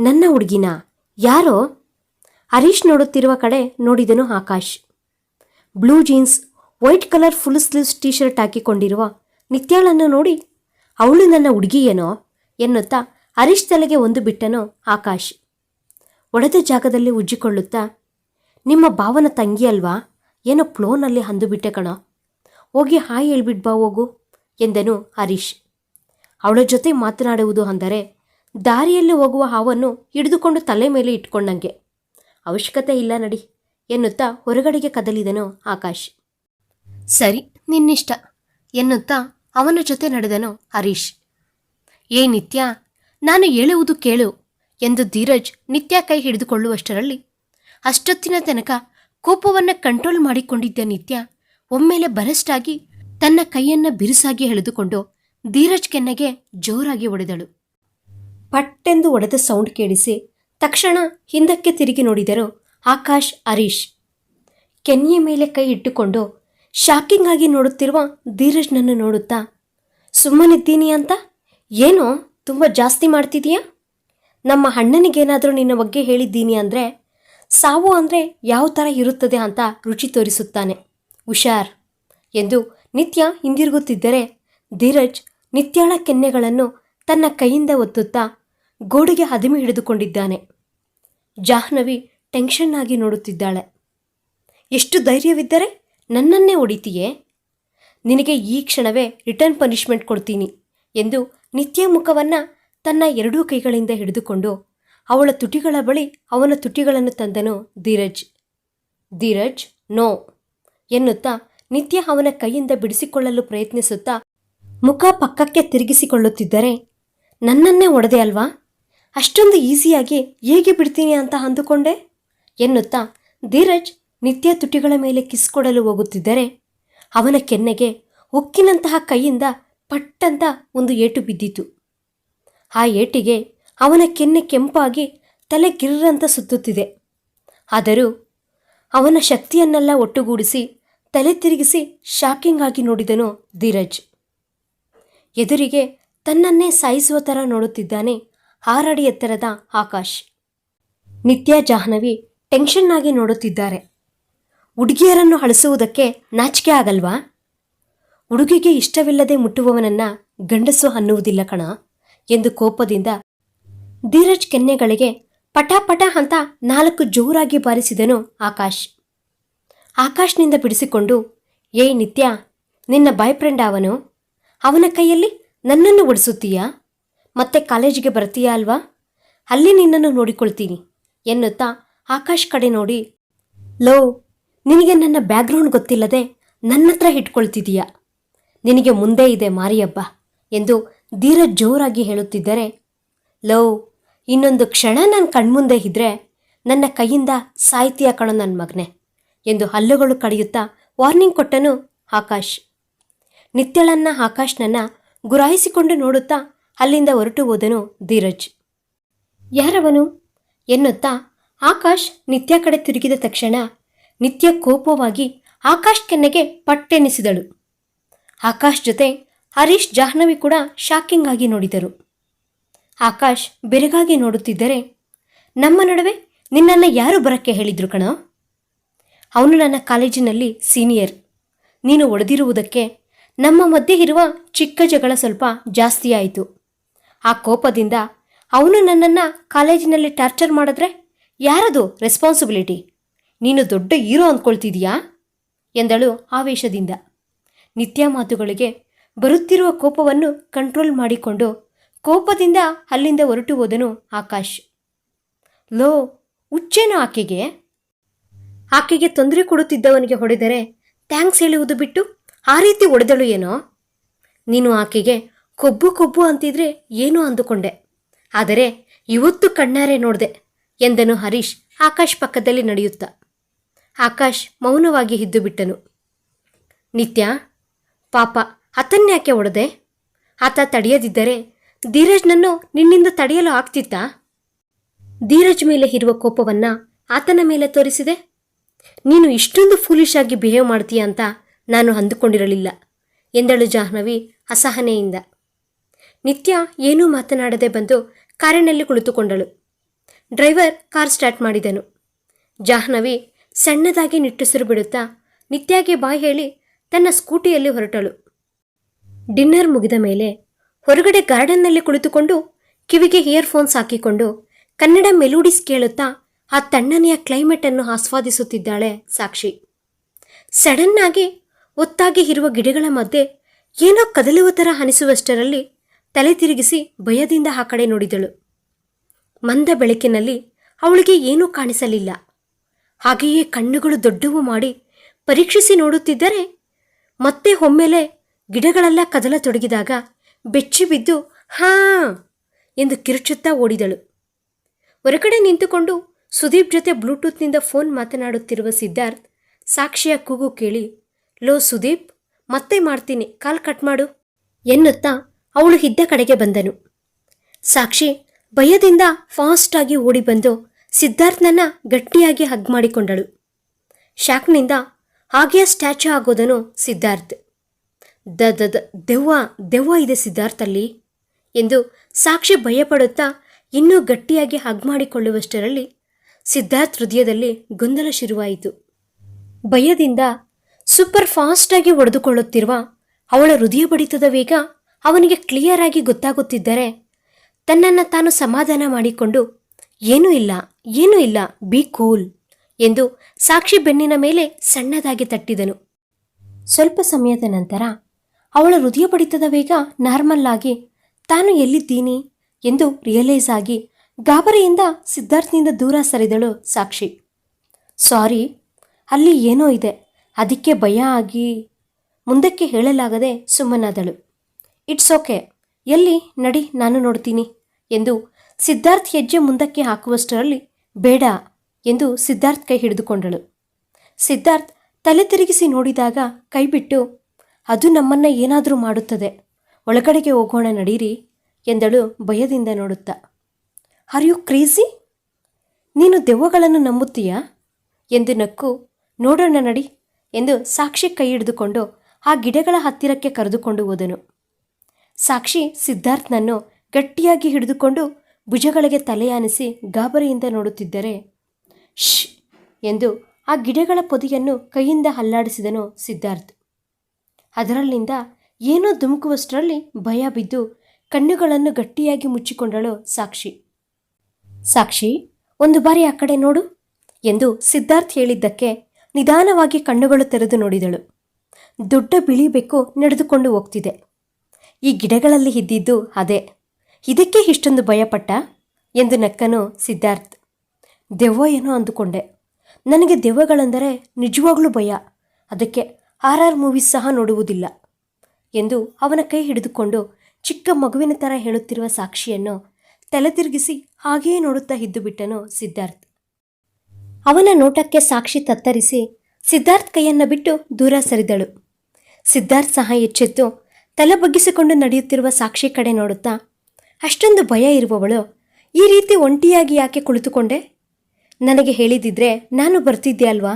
Speaker 1: ನನ್ನ ಹುಡುಗಿನ? ಯಾರೋ? ಹರೀಶ್ ನೋಡುತ್ತಿರುವ ಕಡೆ ನೋಡಿದನು Akash. Blue jeans, white colour full sleeves T shirt ಹಾಕಿಕೊಂಡಿರುವ ನಿತ್ಯಾಳನ್ನು ನೋಡಿ, ಅವಳು ನನ್ನ ಹುಡುಗಿಯೇನೋ, ಎನ್ನುತ್ತಾ ಹರೀಶ್ ತಲೆಗೆ ಒಂದು ಬಿಟ್ಟನು ಆಕಾಶ್. ಒಡೆದ ಜಾಗದಲ್ಲಿ ಉಜ್ಜಿಕೊಳ್ಳುತ್ತಾ, ನಿಮ್ಮ ಭಾವನ ತಂಗಿ ಅಲ್ವಾ? ಏನೋ ಪ್ಲೋನಲ್ಲಿ ಹಂದು ಬಿಟ್ಟೆ ಕಣೋ. ಹೋಗಿ ಹಾಯ್ ಹೇಳ್ಬಿಟ್ ಬಾ ಹೋಗು ಎಂದನು ಹರೀಶ್. ಅವಳ ಜೊತೆ ಮಾತನಾಡುವುದು ಅಂದರೆ ದಾರಿಯಲ್ಲಿ ಹೋಗುವ ಹಾವನ್ನು ಹಿಡಿದುಕೊಂಡು ತಲೆ ಮೇಲೆ ಇಟ್ಕೊಂಡಂಗೆ. ಅವಶ್ಯಕತೆ ಇಲ್ಲ ನಡಿ ಎನ್ನುತ್ತಾ ಹೊರಗಡೆಗೆ ಕದಲಿದನು ಆಕಾಶ್. ಸರಿ, ನಿನ್ನಿಷ್ಟ ಎನ್ನುತ್ತಾ ಅವನ ಜೊತೆ ನಡೆದನು ಹರೀಶ್. ಏ ನಿತ್ಯ, ನಾನು ಹೇಳುವುದು ಕೇಳು ಎಂದು ಧೀರಜ್ ನಿತ್ಯ ಕೈ ಹಿಡಿದುಕೊಳ್ಳುವಷ್ಟರಲ್ಲಿ ಅಷ್ಟೊತ್ತಿನ ತನಕ ಕೋಪವನ್ನು ಕಂಟ್ರೋಲ್ ಮಾಡಿಕೊಂಡಿದ್ದ ನಿತ್ಯ ಒಮ್ಮೆಲೆ ಬರಸ್ಟಾಗಿ ತನ್ನ ಕೈಯನ್ನ ಬಿರುಸಾಗಿ ಎಳೆದುಕೊಂಡು ಧೀರಜ್ ಕೆನ್ನೆಗೆ ಜೋರಾಗಿ ಒಡೆದಳು ಪಟ್ಟೆಂದು ಒಡೆದ ಸೌಂಡ್ ಕೇಳಿಸಿ ತಕ್ಷಣ ಹಿಂದಕ್ಕೆ ತಿರುಗಿ ನೋಡಿದರು ಆಕಾಶ್, ಹರೀಶ್. ಕೆನ್ನೆಯ ಮೇಲೆ ಕೈ ಇಟ್ಟುಕೊಂಡು ಶಾಕಿಂಗ್ ಆಗಿ ನೋಡುತ್ತಿರುವ ಧೀರಜ್ನನ್ನು ನೋಡುತ್ತಾ, ಸುಮ್ಮನಿದ್ದೀನಿ ಅಂತ? ಏನೋ? ತುಂಬ ಜಾಸ್ತಿ ಮಾಡ್ತಿದೀಯಾ? ನಮ್ಮ ಅಣ್ಣನಿಗೇನಾದರೂ ನಿನ್ನ ಬಗ್ಗೆ ಹೇಳಿದ್ದೀನಿ ಅಂದರೆ ಸಾವು ಅಂದರೆ ಯಾವ ಥರ ಇರುತ್ತದೆ ಅಂತ ರುಚಿ ತೋರಿಸುತ್ತಾನೆ. ಹುಷಾರ್ ಎಂದು ನಿತ್ಯ ಹಿಂದಿರುಗುತ್ತಿದ್ದರೆ ಧೀರಜ್ ನಿತ್ಯಾಳ ಕೆನ್ನೆಗಳನ್ನು ತನ್ನ ಕೈಯಿಂದ ಒತ್ತುತ್ತಾ ಗೋಡೆಗೆ ಹದಿಮಿ ಹಿಡಿದುಕೊಂಡಿದ್ದಾನೆ. ಜಾಹ್ನವಿ ಟೆನ್ಷನ್ ಆಗಿ ನೋಡುತ್ತಿದ್ದಾಳೆ. ಎಷ್ಟು ಧೈರ್ಯವಿದ್ದರೆ ನನ್ನನ್ನೇ ಹೊಡಿತೀಯೇ? ನಿನಗೆ ಈ ಕ್ಷಣವೇ ರಿಟರ್ನ್ ಪನಿಷ್ಮೆಂಟ್ ಕೊಡ್ತೀನಿ ಎಂದು ನಿತ್ಯ ಮುಖವನ್ನು ತನ್ನ ಎರಡೂ ಕೈಗಳಿಂದ ಹಿಡಿದುಕೊಂಡು ಅವಳ ತುಟಿಗಳ ಬಳಿ ಅವನ ತುಟಿಗಳನ್ನು ತಂದನು ಧೀರಜ್. ಧೀರಜ್, ನೋ. ಎನ್ನುತ್ತಾ ನಿತ್ಯ ಅವನ ಕೈಯಿಂದ ಬಿಡಿಸಿಕೊಳ್ಳಲು ಪ್ರಯತ್ನಿಸುತ್ತಾ ಮುಖ ಪಕ್ಕಕ್ಕೆ ತಿರುಗಿಸಿಕೊಳ್ಳುತ್ತಿದ್ದರೆ, ನನ್ನನ್ನೇ ಒಡೆದೆ ಅಲ್ವಾ? ಅಷ್ಟೊಂದು ಈಸಿಯಾಗಿ ಹೇಗೆ ಬಿಡ್ತೀನಿ ಅಂತ ಅಂದುಕೊಂಡೆ? ಎನ್ನುತ್ತಾ ಧೀರಜ್ ನಿತ್ಯ ತುಟಿಗಳ ಮೇಲೆ ಕಿಸ್ ಕೊಡಲು ಹೋಗುತ್ತಿದ್ದರೆ, ಅವನ ಕೆನ್ನೆಗೆ ಉಕ್ಕಿನಂತಹ ಕೈಯಿಂದ ಪಟ್ಟಂತ ಒಂದು ಏಟು ಬಿದ್ದಿತು. ಆ ಏಟಿಗೆ ಅವನ ಕೆನ್ನೆ ಕೆಂಪಾಗಿ ತಲೆ ಗಿರ್ರಂತ ಸುತ್ತುತ್ತಿದೆ. ಆದರೂ ಅವನ ಶಕ್ತಿಯನ್ನೆಲ್ಲ ಒಟ್ಟುಗೂಡಿಸಿ, ತಲೆ ತಿರುಗಿಸಿ ಶಾಕಿಂಗ್ ಆಗಿ ನೋಡಿದನು ಧೀರಜ್. ಎದುರಿಗೆ ತನ್ನನ್ನೇ ಸಾಯಿಸುವ ಥರ ನೋಡುತ್ತಿದ್ದಾನೆ ಆರಡಿ ಎತ್ತರದ ಆಕಾಶ್. ನಿತ್ಯ ಜಾಹ್ನವಿ ಟೆನ್ಷನ್ನಾಗಿ ನೋಡುತ್ತಿದ್ದಾರೆ. ಹುಡುಗಿಯರನ್ನು ಅಳಿಸುವುದಕ್ಕೆ ನಾಚಿಕೆ ಆಗಲ್ವಾ? ಹುಡುಗಿಗೆ ಇಷ್ಟವಿಲ್ಲದೆ ಮುಟ್ಟುವವನನ್ನ ಗಂಡಸು ಅನ್ನುವುದಿಲ್ಲ ಕಣ ಎಂದು ಕೋಪದಿಂದ ಧೀರಜ್ ಕೆನ್ನೆಗಳಿಗೆ ಪಟ ಪಟ ಅಂತ ನಾಲ್ಕು ಜೋರಾಗಿ ಬಾರಿಸಿದನು ಆಕಾಶ್. ಆಕಾಶ್ನಿಂದ ಬಿಡಿಸಿಕೊಂಡು ಏಯ್ ನಿತ್ಯ, ನಿನ್ನ ಬಾಯ್ ಫ್ರೆಂಡ್ ಅವನು? ಅವನ ಕೈಯಲ್ಲಿ ನನ್ನನ್ನು ಓಡಿಸುತ್ತೀಯಾ? ಮತ್ತೆ ಕಾಲೇಜಿಗೆ ಬರ್ತೀಯಾ ಅಲ್ವಾ? ಅಲ್ಲಿ ನಿನ್ನನ್ನು ನೋಡಿಕೊಳ್ತೀನಿ, ಎನ್ನುತ್ತಾ ಆಕಾಶ್ ಕಡೆ ನೋಡಿ, ಲೋ, ನಿನಗೆ ನನ್ನ ಬ್ಯಾಕ್ಗ್ರೌಂಡ್ ಗೊತ್ತಿಲ್ಲದೆ ನನ್ನ ಹತ್ರ ಇಟ್ಕೊಳ್ತಿದೀಯಾ? ನಿನಗೆ ಮುಂದೆ ಇದೆ ಮಾರಿಯಬ್ಬ, ಎಂದು ಧೀರ ಜೋರಾಗಿ ಹೇಳುತ್ತಿದ್ದರೆ, ಲೋ ಇನ್ನೊಂದು ಕ್ಷಣ ನನ್ನ ಕಣ್ಮುಂದೆ ಇದ್ರೆ ನನ್ನ ಕೈಯಿಂದ ಸಾಹಿತಿ ಕಣೋ ನನ್ನ ಮಗನೆ ಎಂದು ಹಲ್ಲುಗಳು ಕಡಿಯುತ್ತಾ ವಾರ್ನಿಂಗ್ ಕೊಟ್ಟನು ಆಕಾಶ್. ನಿತ್ಯಳನ್ನ ಆಕಾಶ್ನನ್ನ ಗುರಾಯಿಸಿಕೊಂಡು ನೋಡುತ್ತಾ ಅಲ್ಲಿಂದ ಹೊರಟು ಹೋದನು ಧೀರಜ್. ಯಾರವನು? ಎನ್ನುತ್ತಾ ಆಕಾಶ್ ನಿತ್ಯ ಕಡೆ ತಿರುಗಿದ ತಕ್ಷಣ ನಿತ್ಯ ಕೋಪವಾಗಿ ಆಕಾಶ್ ಕೆನ್ನೆಗೆ ಪಟ್ಟೆನಿಸಿದಳು. ಆಕಾಶ್ ಜೊತೆ ಹರೀಶ್ ಜಾಹ್ನವಿ ಕೂಡ ಶಾಕಿಂಗ್ ಆಗಿ ನೋಡಿದರು. ಆಕಾಶ್ ಬೆರಗಾಗಿ ನೋಡುತ್ತಿದ್ದರೆ, ನಮ್ಮ ನಡುವೆ ನಿನ್ನನ್ನು ಯಾರು ಬರಕ್ಕೆ ಹೇಳಿದ್ರು ಕಣೋ? ಅವನು ನನ್ನ ಕಾಲೇಜಿನಲ್ಲಿ ಸೀನಿಯರ್. ನೀನು ಒಡೆದಿರುವುದಕ್ಕೆ ನಮ್ಮ ಮಧ್ಯೆ ಇರುವ ಚಿಕ್ಕ ಜಗಳ ಸ್ವಲ್ಪ ಜಾಸ್ತಿ ಆಯಿತು. ಆ ಕೋಪದಿಂದ ಅವನು ನನ್ನನ್ನು ಕಾಲೇಜಿನಲ್ಲಿ ಟಾರ್ಚರ್ ಮಾಡಿದ್ರೆ ಯಾರದು ರೆಸ್ಪಾನ್ಸಿಬಿಲಿಟಿ? ನೀನು ದೊಡ್ಡ ಹೀರೋ ಅಂದ್ಕೊಳ್ತಿದೀಯಾ? ಎಂದಳು ಆವೇಶದಿಂದ. ನಿತ್ಯ ಮಾತುಗಳಿಗೆ ಬರುತ್ತಿರುವ ಕೋಪವನ್ನು ಕಂಟ್ರೋಲ್ ಮಾಡಿಕೊಂಡು ಕೋಪದಿಂದ ಅಲ್ಲಿಂದ ಹೊರಟು ಹೋದನು ಆಕಾಶ್. ಲೋ, ಹುಚ್ಚೇನು ಆಕೆಗೆ? ಆಕೆಗೆ ತೊಂದರೆ ಕೊಡುತ್ತಿದ್ದವನಿಗೆ ಹೊಡೆದರೆ ಥ್ಯಾಂಕ್ಸ್ ಹೇಳುವುದು ಬಿಟ್ಟು ಆ ರೀತಿ ಹೊಡೆದಳು ಏನೋ? ನೀನು ಆಕೆಗೆ ಕೊಬ್ಬು ಕೊಬ್ಬು ಅಂತಿದ್ರೆ ಏನೋ ಅಂದುಕೊಂಡೆ? ಆದರೆ ಇವತ್ತು ಕಣ್ಣಾರೆ ನೋಡಿದೆ ಎಂದನು ಹರೀಶ್ ಆಕಾಶ್ ಪಕ್ಕದಲ್ಲಿ ನಡೆಯುತ್ತ. ಆಕಾಶ್ ಮೌನವಾಗಿ ಹಿದ್ದು ಬಿಟ್ಟನು. ನಿತ್ಯ, ಪಾಪ ಆತನ್ಯಾಕೆ ಹೊಡೆದೆ? ಆತ ತಡೆಯದಿದ್ದರೆ ಧೀರಜ್ನನ್ನು ನಿನ್ನಿಂದ ತಡೆಯಲು ಆಗ್ತಿತ್ತಾ? ಧೀರಜ್ ಮೇಲೆ ಇರುವ ಕೋಪವನ್ನ ಆತನ ಮೇಲೆ ತೋರಿಸಿದೆ. ನೀನು ಇಷ್ಟೊಂದು ಫೂಲಿಶ್ ಆಗಿ ಬಿಹೇವ್ ಮಾಡ್ತೀಯ ಅಂತ ನಾನು ಅಂದುಕೊಂಡಿರಲಿಲ್ಲ, ಎಂದಳು ಜಾಹ್ನವಿ ಅಸಹನೆಯಿಂದ. ನಿತ್ಯ ಏನೂ ಮಾತನಾಡದೆ ಬಂದು ಕಾರಿನಲ್ಲಿ ಕುಳಿತುಕೊಂಡಳು. ಡ್ರೈವರ್ ಕಾರ್ ಸ್ಟಾರ್ಟ್ ಮಾಡಿದನು. ಜಾಹ್ನವಿ ಸಣ್ಣದಾಗಿ ನಿಟ್ಟುಸಿರು ಬಿಡುತ್ತಾ ನಿತ್ಯಾಗೆ ಬಾಯ್ ಹೇಳಿ ತನ್ನ ಸ್ಕೂಟಿಯಲ್ಲಿ ಹೊರಟಳು. ಡಿನ್ನರ್ ಮುಗಿದ ಮೇಲೆ ಹೊರಗಡೆ ಗಾರ್ಡನ್ನಲ್ಲಿ ಕುಳಿತುಕೊಂಡು ಕಿವಿಗೆ ಇಯರ್ಫೋನ್ಸ್ ಹಾಕಿಕೊಂಡು ಕನ್ನಡ ಮೆಲೋಡಿಸ್ ಕೇಳುತ್ತಾ ಆ ತಣ್ಣನೆಯ ಕ್ಲೈಮೇಟ್ ಅನ್ನು ಆಸ್ವಾದಿಸುತ್ತಿದ್ದಾಳೆ ಸಾಕ್ಷಿ. ಸಡನ್ ಆಗಿ ಒತ್ತಾಗಿ ಇರುವ ಗಿಡಗಳ ಮಧ್ಯೆ ಏನೋ ಕದಲುವ ಥರ ಅನಿಸುವಷ್ಟರಲ್ಲಿ ತಲೆ ತಿರುಗಿಸಿ ಭಯದಿಂದ ಆ ಕಡೆ ನೋಡಿದಳು. ಮಂದ ಬೆಳಕಿನಲ್ಲಿ ಅವಳಿಗೆ ಏನೂ ಕಾಣಿಸಲಿಲ್ಲ. ಹಾಗೆಯೇ ಕಣ್ಣುಗಳು ದೊಡ್ಡವು ಮಾಡಿ ಪರೀಕ್ಷಿಸಿ ನೋಡುತ್ತಿದ್ದರೆ ಮತ್ತೆ ಒಮ್ಮೆಲೆ ಗಿಡಗಳೆಲ್ಲ ಕದಲತೊಡಗಿದಾಗ ಬೆಚ್ಚಿ ಬಿದ್ದು, ಹಾ ಎಂದು ಕಿರುಚುತ್ತಾ ಓಡಿದಳು. ಹೊರಗಡೆ ನಿಂತುಕೊಂಡು ಸುದೀಪ್ ಜೊತೆ ಬ್ಲೂಟೂತ್ನಿಂದ ಫೋನ್ ಮಾತನಾಡುತ್ತಿರುವ ಸಿದ್ಧಾರ್ಥ್ ಸಾಕ್ಷಿಯ ಕೂಗು ಕೇಳಿ, ಲೋ ಸುದೀಪ್, ಮತ್ತೆ ಮಾಡ್ತೀನಿ, ಕಾಲ್ ಕಟ್ ಮಾಡು ಎನ್ನುತ್ತಾ ಅವಳು ಇದ್ದ ಕಡೆಗೆ ಬಂದನು. ಸಾಕ್ಷಿ ಭಯದಿಂದ ಫಾಸ್ಟಾಗಿ ಓಡಿ ಬಂದು ಸಿದ್ಧಾರ್ಥ್ನನ್ನ ಗಟ್ಟಿಯಾಗಿ ಹಗ್ ಮಾಡಿಕೊಂಡಳು. ಶಾಕ್ನಿಂದ ಹಾಗೆಯೇ ಸ್ಟ್ಯಾಚು ಆಗೋದನು ಸಿದ್ಧಾರ್ಥ್. ದ ದ ದೆವ್ವ ದೆವ್ವ ಇದೆ ಸಿದ್ಧಾರ್ಥಲ್ಲಿ ಎಂದು ಸಾಕ್ಷಿ ಭಯಪಡುತ್ತಾ ಇನ್ನೂ ಗಟ್ಟಿಯಾಗಿ ಹಗ್ ಮಾಡಿಕೊಳ್ಳುವಷ್ಟರಲ್ಲಿ ಸಿದ್ಧಾರ್ಥ್ ಹೃದಯದಲ್ಲಿ ಗೊಂದಲ ಶುರುವಾಯಿತು. ಭಯದಿಂದ ಸೂಪರ್ ಫಾಸ್ಟಾಗಿ ಒಡೆದುಕೊಳ್ಳುತ್ತಿರುವ ಅವಳ ಹೃದಯ ಬಡಿತದ ವೇಗ ಅವನಿಗೆ ಕ್ಲಿಯರ್ ಆಗಿ ಗೊತ್ತಾಗುತ್ತಿದ್ದರೆ ತನ್ನನ್ನು ತಾನು ಸಮಾಧಾನ ಮಾಡಿಕೊಂಡು, ಏನೂ ಇಲ್ಲ ಏನೂ ಇಲ್ಲ, ಬಿ ಕೂಲ್ ಎಂದು ಸಾಕ್ಷಿ ಬೆನ್ನಿನ ಮೇಲೆ ಸಣ್ಣದಾಗಿ ತಟ್ಟಿದನು. ಸ್ವಲ್ಪ ಸಮಯದ ನಂತರ ಅವಳ ಹೃದಯ ಬಡಿತದ ವೇಗ ನಾರ್ಮಲ್ ಆಗಿ ತಾನು ಎಲ್ಲಿದ್ದೀನಿ? ಎಂದು ರಿಯಲೈಸ್ ಆಗಿ ಗಾಬರಿಯಿಂದ ಸಿದ್ಧಾರ್ಥ್ನಿಂದ ದೂರ ಸರಿದಳು ಸಾಕ್ಷಿ. ಸಾರಿ, ಅಲ್ಲಿ ಏನೋ ಇದೆ. ಅದಕ್ಕೆ ಭಯ ಆಗಿ, ಮುಂದಕ್ಕೆ ಹೇಳಲಾಗದೆ ಸುಮ್ಮನಾದಳು. It's okay. ಎಲ್ಲಿ? ನಡಿ, ನಾನು ನೋಡ್ತೀನಿ, ಎಂದು ಸಿದ್ಧಾರ್ಥ್ ಹೆಜ್ಜೆ ಮುಂದಕ್ಕೆ ಹಾಕುವಷ್ಟರಲ್ಲಿ, ಬೇಡ, ಎಂದು ಸಿದ್ಧಾರ್ಥ್ ಕೈ ಹಿಡಿದುಕೊಂಡಳು. ಸಿದ್ಧಾರ್ಥ್ ತಲೆ ತಿರುಗಿಸಿ ನೋಡಿದಾಗ ಕೈಬಿಟ್ಟು ಅದು ನಮ್ಮನ್ನ ಏನಾದರೂ ಮಾಡುತ್ತದೆ. ಒಳಗಡೆಗೆ ಹೋಗೋಣ ನಡೀರಿ ಎಂದಳು ಭಯದಿಂದ ನೋಡುತ್ತಾ. ಆರ್ ಯು ಕ್ರೇಜಿ ನೀನು ದೆವ್ವಗಳನ್ನು ನಂಬುತ್ತೀಯಾ? ಎಂದು ನಕ್ಕು, ನೋಡೋಣ ನಡಿ ಎಂದು ಸಾಕ್ಷಿ ಕೈ ಹಿಡಿದುಕೊಂಡು ಆ ಗಿಡಗಳ ಹತ್ತಿರಕ್ಕೆ ಕರೆದುಕೊಂಡು ಹೋದನು. ಸಾಕ್ಷಿ ಸಿದ್ಧಾರ್ಥ್ನನ್ನು ಗಟ್ಟಿಯಾಗಿ ಹಿಡಿದುಕೊಂಡು ಭುಜಗಳಿಗೆ ತಲೆಯಾನಿಸಿ ಗಾಬರಿಯಿಂದ ನೋಡುತ್ತಿದ್ದರೆ ಶ್ ಎಂದು ಆ ಗಿಡಗಳ ಪೊದೆಯನ್ನು ಕೈಯಿಂದ ಅಲ್ಲಾಡಿಸಿದನು ಸಿದ್ಧಾರ್ಥ್. ಅದರಲ್ಲಿಂದ ಏನೋ ಧುಮುಕುವಷ್ಟರಲ್ಲಿ ಭಯ ಬಿದ್ದು ಕಣ್ಣುಗಳನ್ನು ಗಟ್ಟಿಯಾಗಿ ಮುಚ್ಚಿಕೊಂಡಳು ಸಾಕ್ಷಿ. ಸಾಕ್ಷಿ, ಒಂದು ಬಾರಿ ಆ ಕಡೆ ನೋಡು ಎಂದು ಸಿದ್ಧಾರ್ಥ್ ಹೇಳಿದ್ದಕ್ಕೆ ನಿಧಾನವಾಗಿ ಕಣ್ಣುಗಳು ತೆರೆದು ನೋಡಿದಳು. ದೊಡ್ಡ ಬಿಳಿ ಬೆಕ್ಕು ನಡೆದುಕೊಂಡು ಹೋಗ್ತಿದೆ. ಈ ಗಿಡಗಳಲ್ಲಿ ಇದ್ದಿದ್ದು ಅದೇ. ಇದಕ್ಕೆ ಇಷ್ಟೊಂದು ಭಯಪಟ್ಟ? ಎಂದು ನಕ್ಕನು ಸಿದ್ಧಾರ್ಥ್. ದೆವ್ವ ಏನೋ ಅಂದುಕೊಂಡೆ. ನನಗೆ ದೆವ್ವಗಳೆಂದರೆ ನಿಜವಾಗ್ಲೂ ಭಯ. ಅದಕ್ಕೆ ಆರ್ ಆರ್ ಮೂವೀಸ್ ಸಹ ನೋಡುವುದಿಲ್ಲ ಎಂದು ಅವನ ಕೈ ಹಿಡಿದುಕೊಂಡು ಚಿಕ್ಕ ಮಗುವಿನ ಥರ ಹೇಳುತ್ತಿರುವ ಸಾಕ್ಷಿಯನ್ನು ತಲೆ ತಿರುಗಿಸಿ ಹಾಗೆಯೇ ನೋಡುತ್ತಾ ಇದ್ದು ಬಿಟ್ಟನು ಸಿದ್ಧಾರ್ಥ್. ಅವನ ನೋಟಕ್ಕೆ ಸಾಕ್ಷಿ ತತ್ತರಿಸಿ ಸಿದ್ಧಾರ್ಥ್ ಕೈಯನ್ನು ಬಿಟ್ಟು ದೂರ ಸರಿದಳು. ಸಿದ್ಧಾರ್ಥ್ ಸಹ ಎಚ್ಚೆತ್ತು ತಲೆ ಬಗ್ಗಿಸಿಕೊಂಡು ನಡೆಯುತ್ತಿರುವ ಸಾಕ್ಷಿ ಕಡೆ ನೋಡುತ್ತಾ, ಅಷ್ಟೊಂದು ಭಯ ಇರುವವಳು ಈ ರೀತಿ ಒಂಟಿಯಾಗಿ ಯಾಕೆ ಕುಳಿತುಕೊಂಡೆ? ನನಗೆ ಹೇಳಿದಿದ್ರೆ ನಾನು ಬರ್ತಿದ್ದೆ ಅಲ್ವಾ?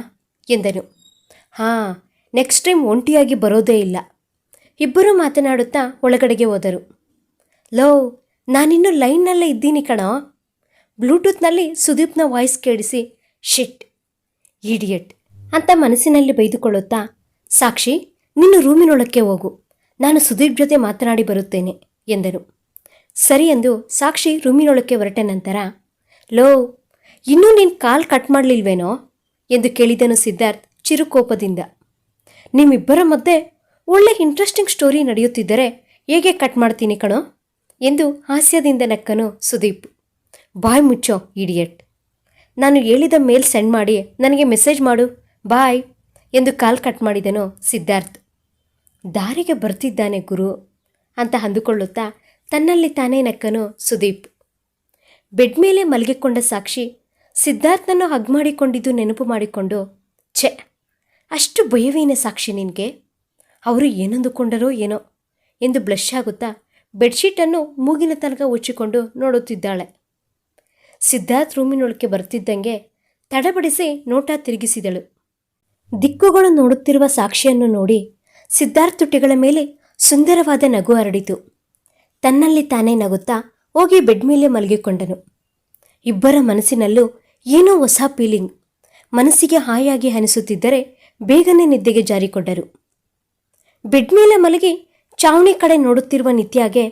Speaker 1: ಎಂದನು. ಹಾಂ ನೆಕ್ಸ್ಟ್ ಟೈಮ್ ಒಂಟಿಯಾಗಿ ಬರೋದೇ ಇಲ್ಲ. ಇಬ್ಬರೂ ಮಾತನಾಡುತ್ತಾ ಒಳಗಡೆಗೆ ಹೋದರು. ಲೋ, ನಾನಿನ್ನೂ ಲೈನ್ನಲ್ಲೇ ಇದ್ದೀನಿ ಕಣೋ. ಬ್ಲೂಟೂತ್ನಲ್ಲಿ ಸುದೀಪ್ನ ವಾಯ್ಸ್ ಕೇಳಿಸಿ, ಶಿಟ್, ಇಡಿಯಟ್ ಅಂತ ಮನಸ್ಸಿನಲ್ಲಿ ಬೈದುಕೊಳ್ಳುತ್ತಾ, ಸಾಕ್ಷಿ, ನಿನ್ನ ರೂಮಿನೊಳಕ್ಕೆ ಹೋಗು. ನಾನು ಸುದೀಪ್ ಜೊತೆ ಮಾತನಾಡಿ ಬರುತ್ತೇನೆ ಎಂದರು ಸರಿ ಎಂದು ಸಾಕ್ಷಿ ರೂಮಿನೊಳಕ್ಕೆ ಹೊರಟ ನಂತರ, ಲೋ, ಇನ್ನೂ ನೀನು ಕಾಲ್ ಕಟ್ ಮಾಡಲಿಲ್ವೇನೋ? ಎಂದು ಕೇಳಿದನು ಸಿದ್ಧಾರ್ಥ್ ಚಿರುಕೋಪದಿಂದ ನಿಮ್ಮಿಬ್ಬರ ಮಧ್ಯೆ ಒಳ್ಳೆ ಇಂಟ್ರೆಸ್ಟಿಂಗ್ ಸ್ಟೋರಿ ನಡೆಯುತ್ತಿದ್ದರೆ ಹೇಗೆ ಕಟ್ ಮಾಡ್ತೀನಿ ಕಣೋ? ಎಂದು ಹಾಸ್ಯದಿಂದ ನಕ್ಕನು ಸುದೀಪ್. ಬಾಯ್ ಮುಚ್ಚೋ ಇಡಿಯಟ್ ನಾನು ಹೇಳಿದ ಮೇಲ್ ಸೆಂಡ್ ಮಾಡಿ ನನಗೆ ಮೆಸೇಜ್ ಮಾಡು. ಬಾಯ್ ಎಂದು ಕಾಲ್ ಕಟ್ ಮಾಡಿದನು ಸಿದ್ಧಾರ್ಥ್. ದಾರಿಗೆ ಬರ್ತಿದ್ದಾನೆ ಗುರು ಅಂತ ಅಂದುಕೊಳ್ಳುತ್ತಾ ತನ್ನಲ್ಲಿ ತಾನೇ ನಕ್ಕನು ಸುದೀಪ್. ಬೆಡ್ ಮೇಲೆ ಮಲಗಿಕೊಂಡ ಸಾಕ್ಷಿ ಸಿದ್ಧಾರ್ಥನನ್ನು ಹಗ್ ಮಾಡಿಕೊಂಡಿದ್ದು ನೆನಪು ಮಾಡಿಕೊಂಡು, ಛೆ ಅಷ್ಟು ಭಯವೇನ ಸಾಕ್ಷಿ ನಿನಗೆ? ಅವರು ಏನಂದುಕೊಂಡರೋ ಏನೋ? ಎಂದು ಬ್ಲಶ್ ಆಗುತ್ತಾ ಬೆಡ್ಶೀಟನ್ನು ಮೂಗಿನ ತನಕ ಉಚ್ಚಿಕೊಂಡು ನೋಡುತ್ತಿದ್ದಾಳೆ. ಸಿದ್ಧಾರ್ಥ್ ರೂಮಿನೊಳಕ್ಕೆ ಬರ್ತಿದ್ದಂಗೆ ತಡಬಡಿಸಿ ನೋಟ ತಿರುಗಿಸಿದಳು. ದಿಕ್ಕುಗಳು ನೋಡುತ್ತಿರುವ ಸಾಕ್ಷಿಯನ್ನು ನೋಡಿ ಸಿದ್ಧಾರ್ಥ್ ತುಟಿಗಳ ಮೇಲೆ ಸುಂದರವಾದ ನಗು ಹರಡಿತು. ತನ್ನಲ್ಲಿ ತಾನೇ ನಗುತ್ತಾ ಹೋಗಿ ಬೆಡ್ ಮೇಲೆ ಮಲಗಿಕೊಂಡನು. ಇಬ್ಬರ ಮನಸ್ಸಿನಲ್ಲೂ ಏನೋ ಹೊಸ ಫೀಲಿಂಗ್. ಮನಸ್ಸಿಗೆ ಹಾಯಾಗಿ ಅನಿಸುತ್ತಿದ್ದರೆ ಬೇಗನೆ ನಿದ್ದೆಗೆ ಜಾರಿಕೊಂಡರು. ಬೆಡ್ ಮೇಲೆ ಮಲಗಿ ಚಾವಣಿ ಕಡೆ ನೋಡುತ್ತಿರುವ ನಿತ್ಯಾಗೆ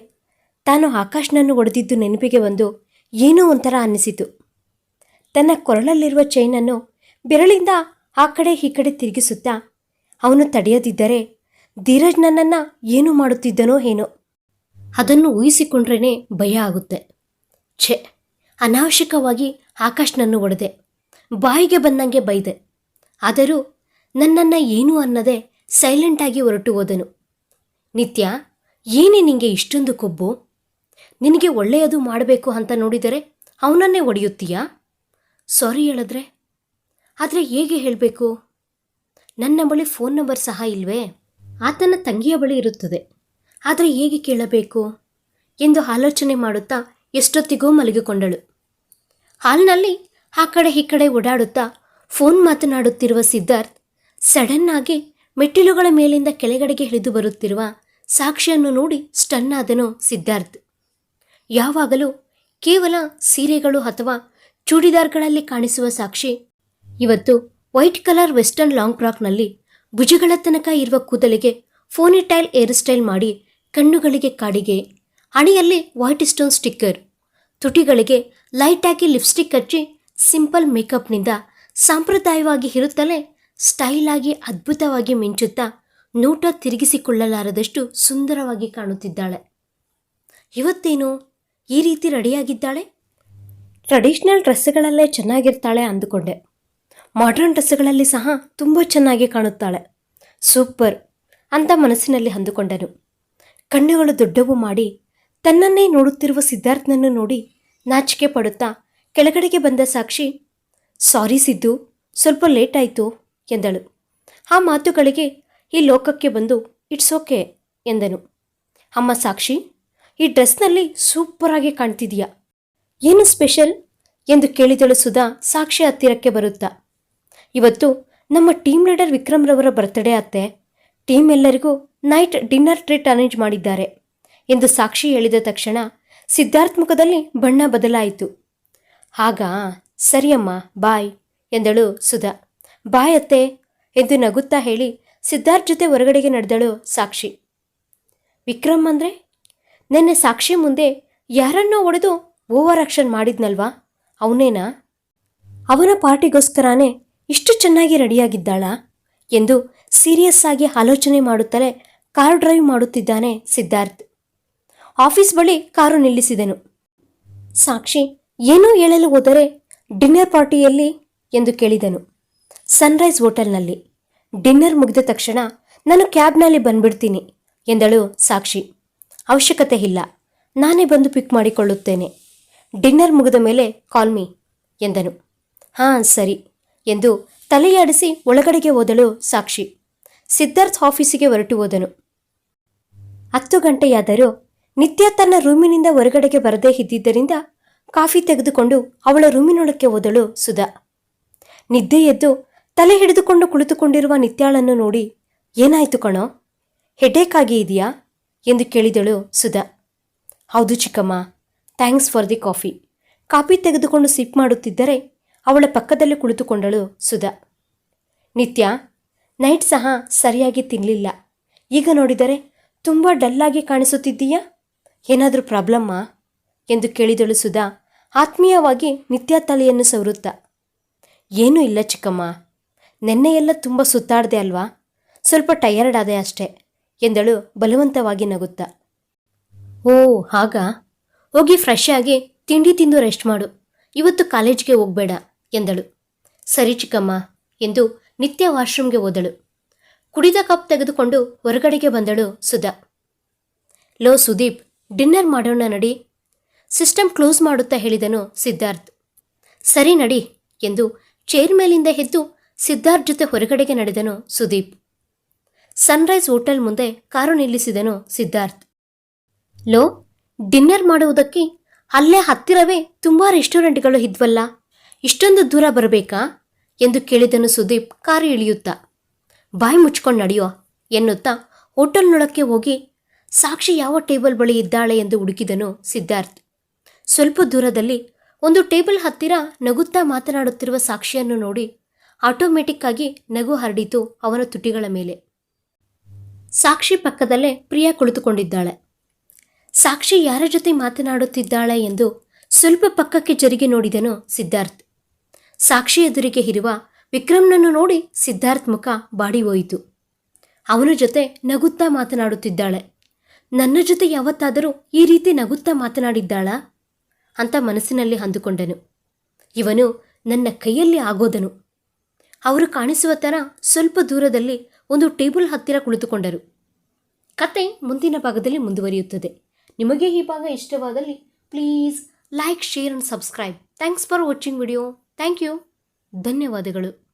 Speaker 1: ತಾನು ಆಕಾಶ್ನನ್ನು ಒಡೆದಿದ್ದು ನೆನಪಿಗೆ ಬಂದು ಏನೋ ಒಂಥರ ಅನ್ನಿಸಿತು. ತನ್ನ ಕೊರಳಲ್ಲಿರುವ ಚೈನನ್ನು ಬೆರಳಿಂದ ಆ ಕಡೆ ಈ ಕಡೆ ತಿರುಗಿಸುತ್ತಾ ಅವನು ತಡೆಯದಿದ್ದರೆ ಧೀರಜ್ ನನ್ನನ್ನು ಏನು ಮಾಡುತ್ತಿದ್ದನೋ ಏನೋ. ಅದನ್ನು ಊಹಿಸಿಕೊಂಡ್ರೇ ಭಯ ಆಗುತ್ತೆ. ಛೆ, ಅನಾವಶ್ಯಕವಾಗಿ ಆಕಾಶ್ನನ್ನು ಒಡೆದೆ. ಬಾಯಿಗೆ ಬಂದಂಗೆ ಬೈದೆ. ಆದರೂ ನನ್ನನ್ನು ಏನು ಅನ್ನದೆ ಸೈಲೆಂಟಾಗಿ ಹೊರಟು ಹೋದನು. ನಿತ್ಯ, ಏನೇ ನಿನಗೆ ಇಷ್ಟೊಂದು ಕೊಬ್ಬು? ನಿನಗೆ ಒಳ್ಳೆಯದು ಮಾಡಬೇಕು ಅಂತ ನೋಡಿದರೆ ಅವನನ್ನೇ ಒಡೆಯುತ್ತೀಯಾ ಸಾರಿ ಹೇಳಿದ್ರೆ. ಆದರೆ ಹೇಗೆ ಹೇಳಬೇಕು? ನನ್ನ ಬಳಿ ಫೋನ್ ನಂಬರ್ ಸಹ ಇಲ್ವೇ? ಆತನ ತಂಗಿಯ ಬಳಿ ಇರುತ್ತದೆ. ಆದರೆ ಹೇಗೆ ಕೇಳಬೇಕು? ಎಂದು ಆಲೋಚನೆ ಮಾಡುತ್ತಾ ಎಷ್ಟೊತ್ತಿಗೋ ಮಲಗಿಕೊಂಡಳು. ಹಾಲ್ನಲ್ಲಿ ಆ ಕಡೆ ಈ ಕಡೆ ಓಡಾಡುತ್ತಾ ಫೋನ್ ಮಾತನಾಡುತ್ತಿರುವ ಸಿದ್ಧಾರ್ಥ್ ಸಡನ್ ಆಗಿ ಮೆಟ್ಟಿಲುಗಳ ಮೇಲಿಂದ ಕೆಳಗಡೆಗೆ ಹಿಡಿದು ಬರುತ್ತಿರುವ ಸಾಕ್ಷಿಯನ್ನು ನೋಡಿ ಸ್ಟನ್ ಆದನು ಸಿದ್ಧಾರ್ಥ್. ಯಾವಾಗಲೂ ಕೇವಲ ಸೀರೆಗಳು ಅಥವಾ ಚೂಡಿದಾರ್ಗಳಲ್ಲಿ ಕಾಣಿಸುವ ಸಾಕ್ಷಿ. ಇವತ್ತು ವೈಟ್ ಕಲರ್ ವೆಸ್ಟರ್ನ್ ಲಾಂಗ್ ಫ್ರಾಕ್ನಲ್ಲಿ ಭುಜಗಳ ತನಕ ಇರುವ ಕೂದಲಿಗೆ ಫೋನಿಟೈಲ್ ಏರ್ ಸ್ಟೈಲ್ ಮಾಡಿ ಕಣ್ಣುಗಳಿಗೆ ಕಾಡಿಗೆ, ಹಣೆಯಲ್ಲಿ ವೈಟ್ ಸ್ಟೋನ್ ಸ್ಟಿಕ್ಕರ್, ತುಟಿಗಳಿಗೆ ಲೈಟಾಗಿ ಲಿಪ್ಸ್ಟಿಕ್ ಹಚ್ಚಿ ಸಿಂಪಲ್ ಮೇಕಪ್ನಿಂದ ಸಾಂಪ್ರದಾಯವಾಗಿ ಇರುತ್ತಲೇ ಸ್ಟೈಲ್ ಆಗಿ ಅದ್ಭುತವಾಗಿ ಮಿಂಚುತ್ತಾ ನೋಟ ತಿರುಗಿಸಿಕೊಳ್ಳಲಾರದಷ್ಟು ಸುಂದರವಾಗಿ ಕಾಣುತ್ತಿದ್ದಾಳೆ. ಇವತ್ತೇನು? ಈ ರೀತಿ ರೆಡಿಯಾಗಿದ್ದಾಳೆ? ಟ್ರೆಡಿಷ್ನಲ್ ಡ್ರೆಸ್ಸುಗಳಲ್ಲೇ ಚೆನ್ನಾಗಿರ್ತಾಳೆ, ಅಂದುಕೊಂಡೆ. ಮಾಡ್ರನ್ ಡ್ರೆಸ್ಗಳಲ್ಲಿ ಸಹ ತುಂಬ ಚೆನ್ನಾಗಿ ಕಾಣುತ್ತಾಳೆ. ಸೂಪರ್, ಅಂತ ಮನಸ್ಸಿನಲ್ಲಿ ಅಂದುಕೊಂಡನು. ಕಣ್ಣುಗಳು ದೊಡ್ಡವು ಮಾಡಿ ತನ್ನನ್ನೇ ನೋಡುತ್ತಿರುವ ಸಿದ್ಧಾರ್ಥನನ್ನು ನೋಡಿ ನಾಚಿಕೆ ಪಡುತ್ತಾ ಕೆಳಗಡೆಗೆ ಬಂದ ಸಾಕ್ಷಿ, ಸಾರಿ ಸಿದ್ದು, ಸ್ವಲ್ಪ ಲೇಟ್ ಆಯಿತು. ಎಂದಳು. ಆ ಮಾತುಗಳಿಗೆ ಈ ಲೋಕಕ್ಕೆ ಬಂದು, ಇಟ್ಸ್ ಓಕೆ ಎಂದನು. ಅಮ್ಮ ಸಾಕ್ಷಿ, ಈ ಡ್ರೆಸ್ನಲ್ಲಿ ಸೂಪರಾಗಿ ಕಾಣ್ತಿದೀಯಾ? ಏನು ಸ್ಪೆಷಲ್? ಎಂದು ಕೇಳಿದಳು ಸುಧಾ ಸಾಕ್ಷಿ ಹತ್ತಿರಕ್ಕೆ ಬರುತ್ತಾ. ಇವತ್ತು ನಮ್ಮ ಟೀಮ್ ಲೀಡರ್ ವಿಕ್ರಮ್ರವರ ಬರ್ತ್ಡೇ ಅತ್ತೆ. ಟೀಮ್ ಎಲ್ಲರಿಗೂ ನೈಟ್ ಡಿನ್ನರ್ ಟ್ರೀಟ್ ಅರೇಂಜ್ ಮಾಡಿದ್ದಾರೆ ಎಂದು ಸಾಕ್ಷಿ ಹೇಳಿದ ತಕ್ಷಣ ಸಿದ್ಧಾರ್ಥ ಮುಖದಲ್ಲಿ ಬಣ್ಣ ಬದಲಾಯಿತು. ಆಗ, ಸರಿಯಮ್ಮ, ಬಾಯ್ ಎಂದಳು ಸುಧಾ. ಬಾಯ್ ಅತ್ತೆ ಎಂದು ನಗುತ್ತಾ ಹೇಳಿ ಸಿದ್ಧಾರ್ಥ್ ಜೊತೆ ಹೊರಗಡೆಗೆ ನಡೆದಳು ಸಾಕ್ಷಿ. ವಿಕ್ರಮ್ ಅಂದರೆ? ನಿನ್ನೆ ಸಾಕ್ಷಿ ಮುಂದೆ ಯಾರನ್ನೋ ಒಡೆದು ಓವರ್ ಆಕ್ಷನ್ ಮಾಡಿದ್ನಲ್ವಾ? ಅವನೇನಾ? ಅವನ ಪಾರ್ಟಿಗೋಸ್ಕರನೇ ಇಷ್ಟು ಚೆನ್ನಾಗಿ ರೆಡಿಯಾಗಿದ್ದಾಳಾ ಎಂದು ಸೀರಿಯಸ್ ಆಗಿ ಆಲೋಚನೆ ಮಾಡುತ್ತಲೇ ಕಾರ್ ಡ್ರೈವ್ ಮಾಡುತ್ತಿದ್ದಾನೆ ಸಿದ್ಧಾರ್ಥ್. ಆಫೀಸ್ ಬಳಿ ಕಾರು ನಿಲ್ಲಿಸಿದನು. ಸಾಕ್ಷಿ ಏನೋ ಹೇಳಲು ಹೋದರೆ ಡಿನ್ನರ್ ಪಾರ್ಟಿಯಲ್ಲಿ ಎಂದು ಕೇಳಿದನು. ಸನ್ರೈಸ್ ಹೋಟೆಲ್ನಲ್ಲಿ ಡಿನ್ನರ್ ಮುಗಿದ ತಕ್ಷಣ ನಾನು ಕ್ಯಾಬ್ನಲ್ಲಿ ಬಂದ್ಬಿಡ್ತೀನಿ ಎಂದಳು ಸಾಕ್ಷಿ. ಅವಶ್ಯಕತೆ ಇಲ್ಲ, ನಾನೇ ಬಂದು ಪಿಕ್ ಮಾಡಿಕೊಳ್ಳುತ್ತೇನೆ. ಡಿನ್ನರ್ ಮುಗಿದ ಮೇಲೆ ಕಾಲ್ ಮೀ ಎಂದನು. ಹಾಂ, ಸರಿ ಎಂದು ತಲೆಯಾಡಿಸಿ ಒಳಗಡೆಗೆ ಹೋದಳು ಸಾಕ್ಷಿ. ಸಿದ್ಧಾರ್ಥ್ ಆಫೀಸಿಗೆ ಹೊರಟು ಹೋದನು. ಹತ್ತು ಗಂಟೆಯಾದರೂ ನಿತ್ಯ ತನ್ನ ರೂಮಿನಿಂದ ಹೊರಗಡೆಗೆ ಬರದೇ ಇದ್ದಿದ್ದರಿಂದ ಕಾಫಿ ತೆಗೆದುಕೊಂಡು ಅವಳ ರೂಮಿನೊಳಕ್ಕೆ ಹೋದಳು ಸುಧಾ. ನಿದ್ದೆ ಎದ್ದು ತಲೆ ಹಿಡಿದುಕೊಂಡು ಕುಳಿತುಕೊಂಡಿರುವ ನಿತ್ಯಾಳನ್ನು ನೋಡಿ, ಏನಾಯ್ತು ಕಣೋ? ಹೆಡೇಕ್ ಆಗಿ ಇದೆಯಾ? ಎಂದು ಕೇಳಿದಳು ಸುಧಾ. ಹೌದು ಚಿಕ್ಕಮ್ಮ, thanks for the coffee. Coffee ತೆಗೆದುಕೊಂಡು ಸಿಪ್ ಮಾಡುತ್ತಿದ್ದರೆ ಅವಳ ಪಕ್ಕದಲ್ಲಿ ಕುಳಿತುಕೊಂಡಳು ಸುಧಾ. ನಿತ್ಯ, ನೈಟ್ ಸಹ ಸರಿಯಾಗಿ ತಿನ್ನಲಿಲ್ಲ ಈಗ ನೋಡಿದರೆ ತುಂಬ ಡಲ್ಲಾಗಿ ಕಾಣಿಸುತ್ತಿದ್ದೀಯಾ? ಏನಾದರೂ ಪ್ರಾಬ್ಲಮ್ಮಾ? ಎಂದು ಕೇಳಿದಳು ಸುಧಾ, ಆತ್ಮೀಯವಾಗಿ ನಿತ್ಯ ತಲೆಯನ್ನು ಸವರುತ್ತಾ. ಏನೂ ಇಲ್ಲ ಚಿಕ್ಕಮ್ಮ. ನೆನ್ನೆಯೆಲ್ಲ ತುಂಬ ಸುತ್ತಾಡ್ದೆ ಅಲ್ವಾ? ಸ್ವಲ್ಪ ಟಯರ್ಡ್ ಆದೆ ಅಷ್ಟೇ, ಎಂದಳು ಬಲವಂತವಾಗಿ ನಗುತ್ತಾ. ಓ, ಹಾಗಾ? ಹೋಗಿ ಫ್ರೆಶ್ ಆಗಿ ತಿಂಡಿ ತಿಂದು ರೆಸ್ಟ್ ಮಾಡು. ಇವತ್ತು ಕಾಲೇಜ್ಗೆ ಹೋಗಬೇಡ, ಎಂದಳು. ಸರಿ ಚಿಕ್ಕಮ್ಮ, ಎಂದು ನಿತ್ಯ ವಾಶ್ರೂಮ್ಗೆ ಹೋದಳು. ಕುಡಿದ ಕಪ್ ತೆಗೆದುಕೊಂಡು ಹೊರಗಡೆಗೆ ಬಂದಳು ಸುಧಾ. ಲೋ ಸುದೀಪ್ ಡಿನ್ನರ್ ಮಾಡೋಣ ನಡಿ. ಸಿಸ್ಟಮ್ ಕ್ಲೋಸ್ ಮಾಡುತ್ತಾ ಹೇಳಿದನು ಸಿದ್ಧಾರ್ಥ್. ಸರಿ ನಡಿ, ಎಂದು ಚೇರ್ ಮೇಲಿಂದ ಎದ್ದು ಸಿದ್ಧಾರ್ಥ್ ಜೊತೆ ಹೊರಗಡೆಗೆ ನಡೆದನು ಸುದೀಪ್. ಸನ್ರೈಸ್ ಹೋಟೆಲ್ ಮುಂದೆ ಕಾರು ನಿಲ್ಲಿಸಿದನು ಸಿದ್ಧಾರ್ಥ್. ಲೋ, ಡಿನ್ನರ್ ಮಾಡುವುದಕ್ಕೆ ಅಲ್ಲೇ ಹತ್ತಿರವೇ ತುಂಬ ರೆಸ್ಟೋರೆಂಟ್ಗಳು ಇದ್ವಲ್ಲ, ಇಷ್ಟೊಂದು ದೂರ ಬರಬೇಕಾ? ಎಂದು ಕೇಳಿದನು ಸುದೀಪ್ ಕಾರು ಇಳಿಯುತ್ತಾ. ಬಾಯಿ ಮುಚ್ಕೊಂಡು ನಡೆಯೋ ಎನ್ನುತ್ತಾ ಹೋಟೆಲ್ನೊಳಕ್ಕೆ ಹೋಗಿ ಸಾಕ್ಷಿ ಯಾವ ಟೇಬಲ್ ಬಳಿ ಇದ್ದಾಳೆ ಎಂದು ಹುಡುಕಿದನು ಸಿದ್ಧಾರ್ಥ್. ಸ್ವಲ್ಪ ದೂರದಲ್ಲಿ ಒಂದು ಟೇಬಲ್ ಹತ್ತಿರ ನಗುತ್ತಾ ಮಾತನಾಡುತ್ತಿರುವ ಸಾಕ್ಷಿಯನ್ನು ನೋಡಿ ಆಟೋಮೆಟಿಕ್ ಆಗಿ ನಗು ಹರಡಿತು ಅವನ ತುಟಿಗಳ ಮೇಲೆ. ಸಾಕ್ಷಿ ಪಕ್ಕದಲ್ಲೇ ಪ್ರಿಯಾ ಕುಳಿತುಕೊಂಡಿದ್ದಾಳೆ. ಸಾಕ್ಷಿ ಯಾರ ಜೊತೆ ಮಾತನಾಡುತ್ತಿದ್ದಾಳೆ ಎಂದು ಸ್ವಲ್ಪ ಪಕ್ಕಕ್ಕೆ ಜರುಗಿ ನೋಡಿದನು ಸಿದ್ಧಾರ್ಥ್. ಸಾಕ್ಷಿ ಎದುರಿಗೆ ಇರುವ ವಿಕ್ರಮ್ನನ್ನು ನೋಡಿ ಸಿದ್ಧಾರ್ಥ್ ಮುಖ ಬಾಡಿ ಹೋಯಿತು. ಅವನ ಜೊತೆ ನಗುತ್ತಾ ಮಾತನಾಡುತ್ತಿದ್ದಾಳೆ. ನನ್ನ ಜೊತೆ ಯಾವತ್ತಾದರೂ ಈ ರೀತಿ ನಗುತ್ತಾ ಮಾತನಾಡಿದ್ದಾಳಾ? ಅಂತ ಮನಸ್ಸಿನಲ್ಲಿ ಅಂದುಕೊಂಡನು. ಇವನು ನನ್ನ ಕೈಯಲ್ಲಿ ಆಗೋದನು. ಅವರು ಕಾಣಿಸುವ ಥರ ಸ್ವಲ್ಪ ದೂರದಲ್ಲಿ ಒಂದು ಟೇಬಲ್ ಹತ್ತಿರ ಕುಳಿತುಕೊಂಡರು. ಕತೆ ಮುಂದಿನ ಭಾಗದಲ್ಲಿ ಮುಂದುವರಿಯುತ್ತದೆ. ನಿಮಗೆ ಈ ಭಾಗ ಇಷ್ಟವಾದಲ್ಲಿ please like, share and subscribe. Thanks for watching video. Thank you. ಧನ್ಯವಾದಗಳು.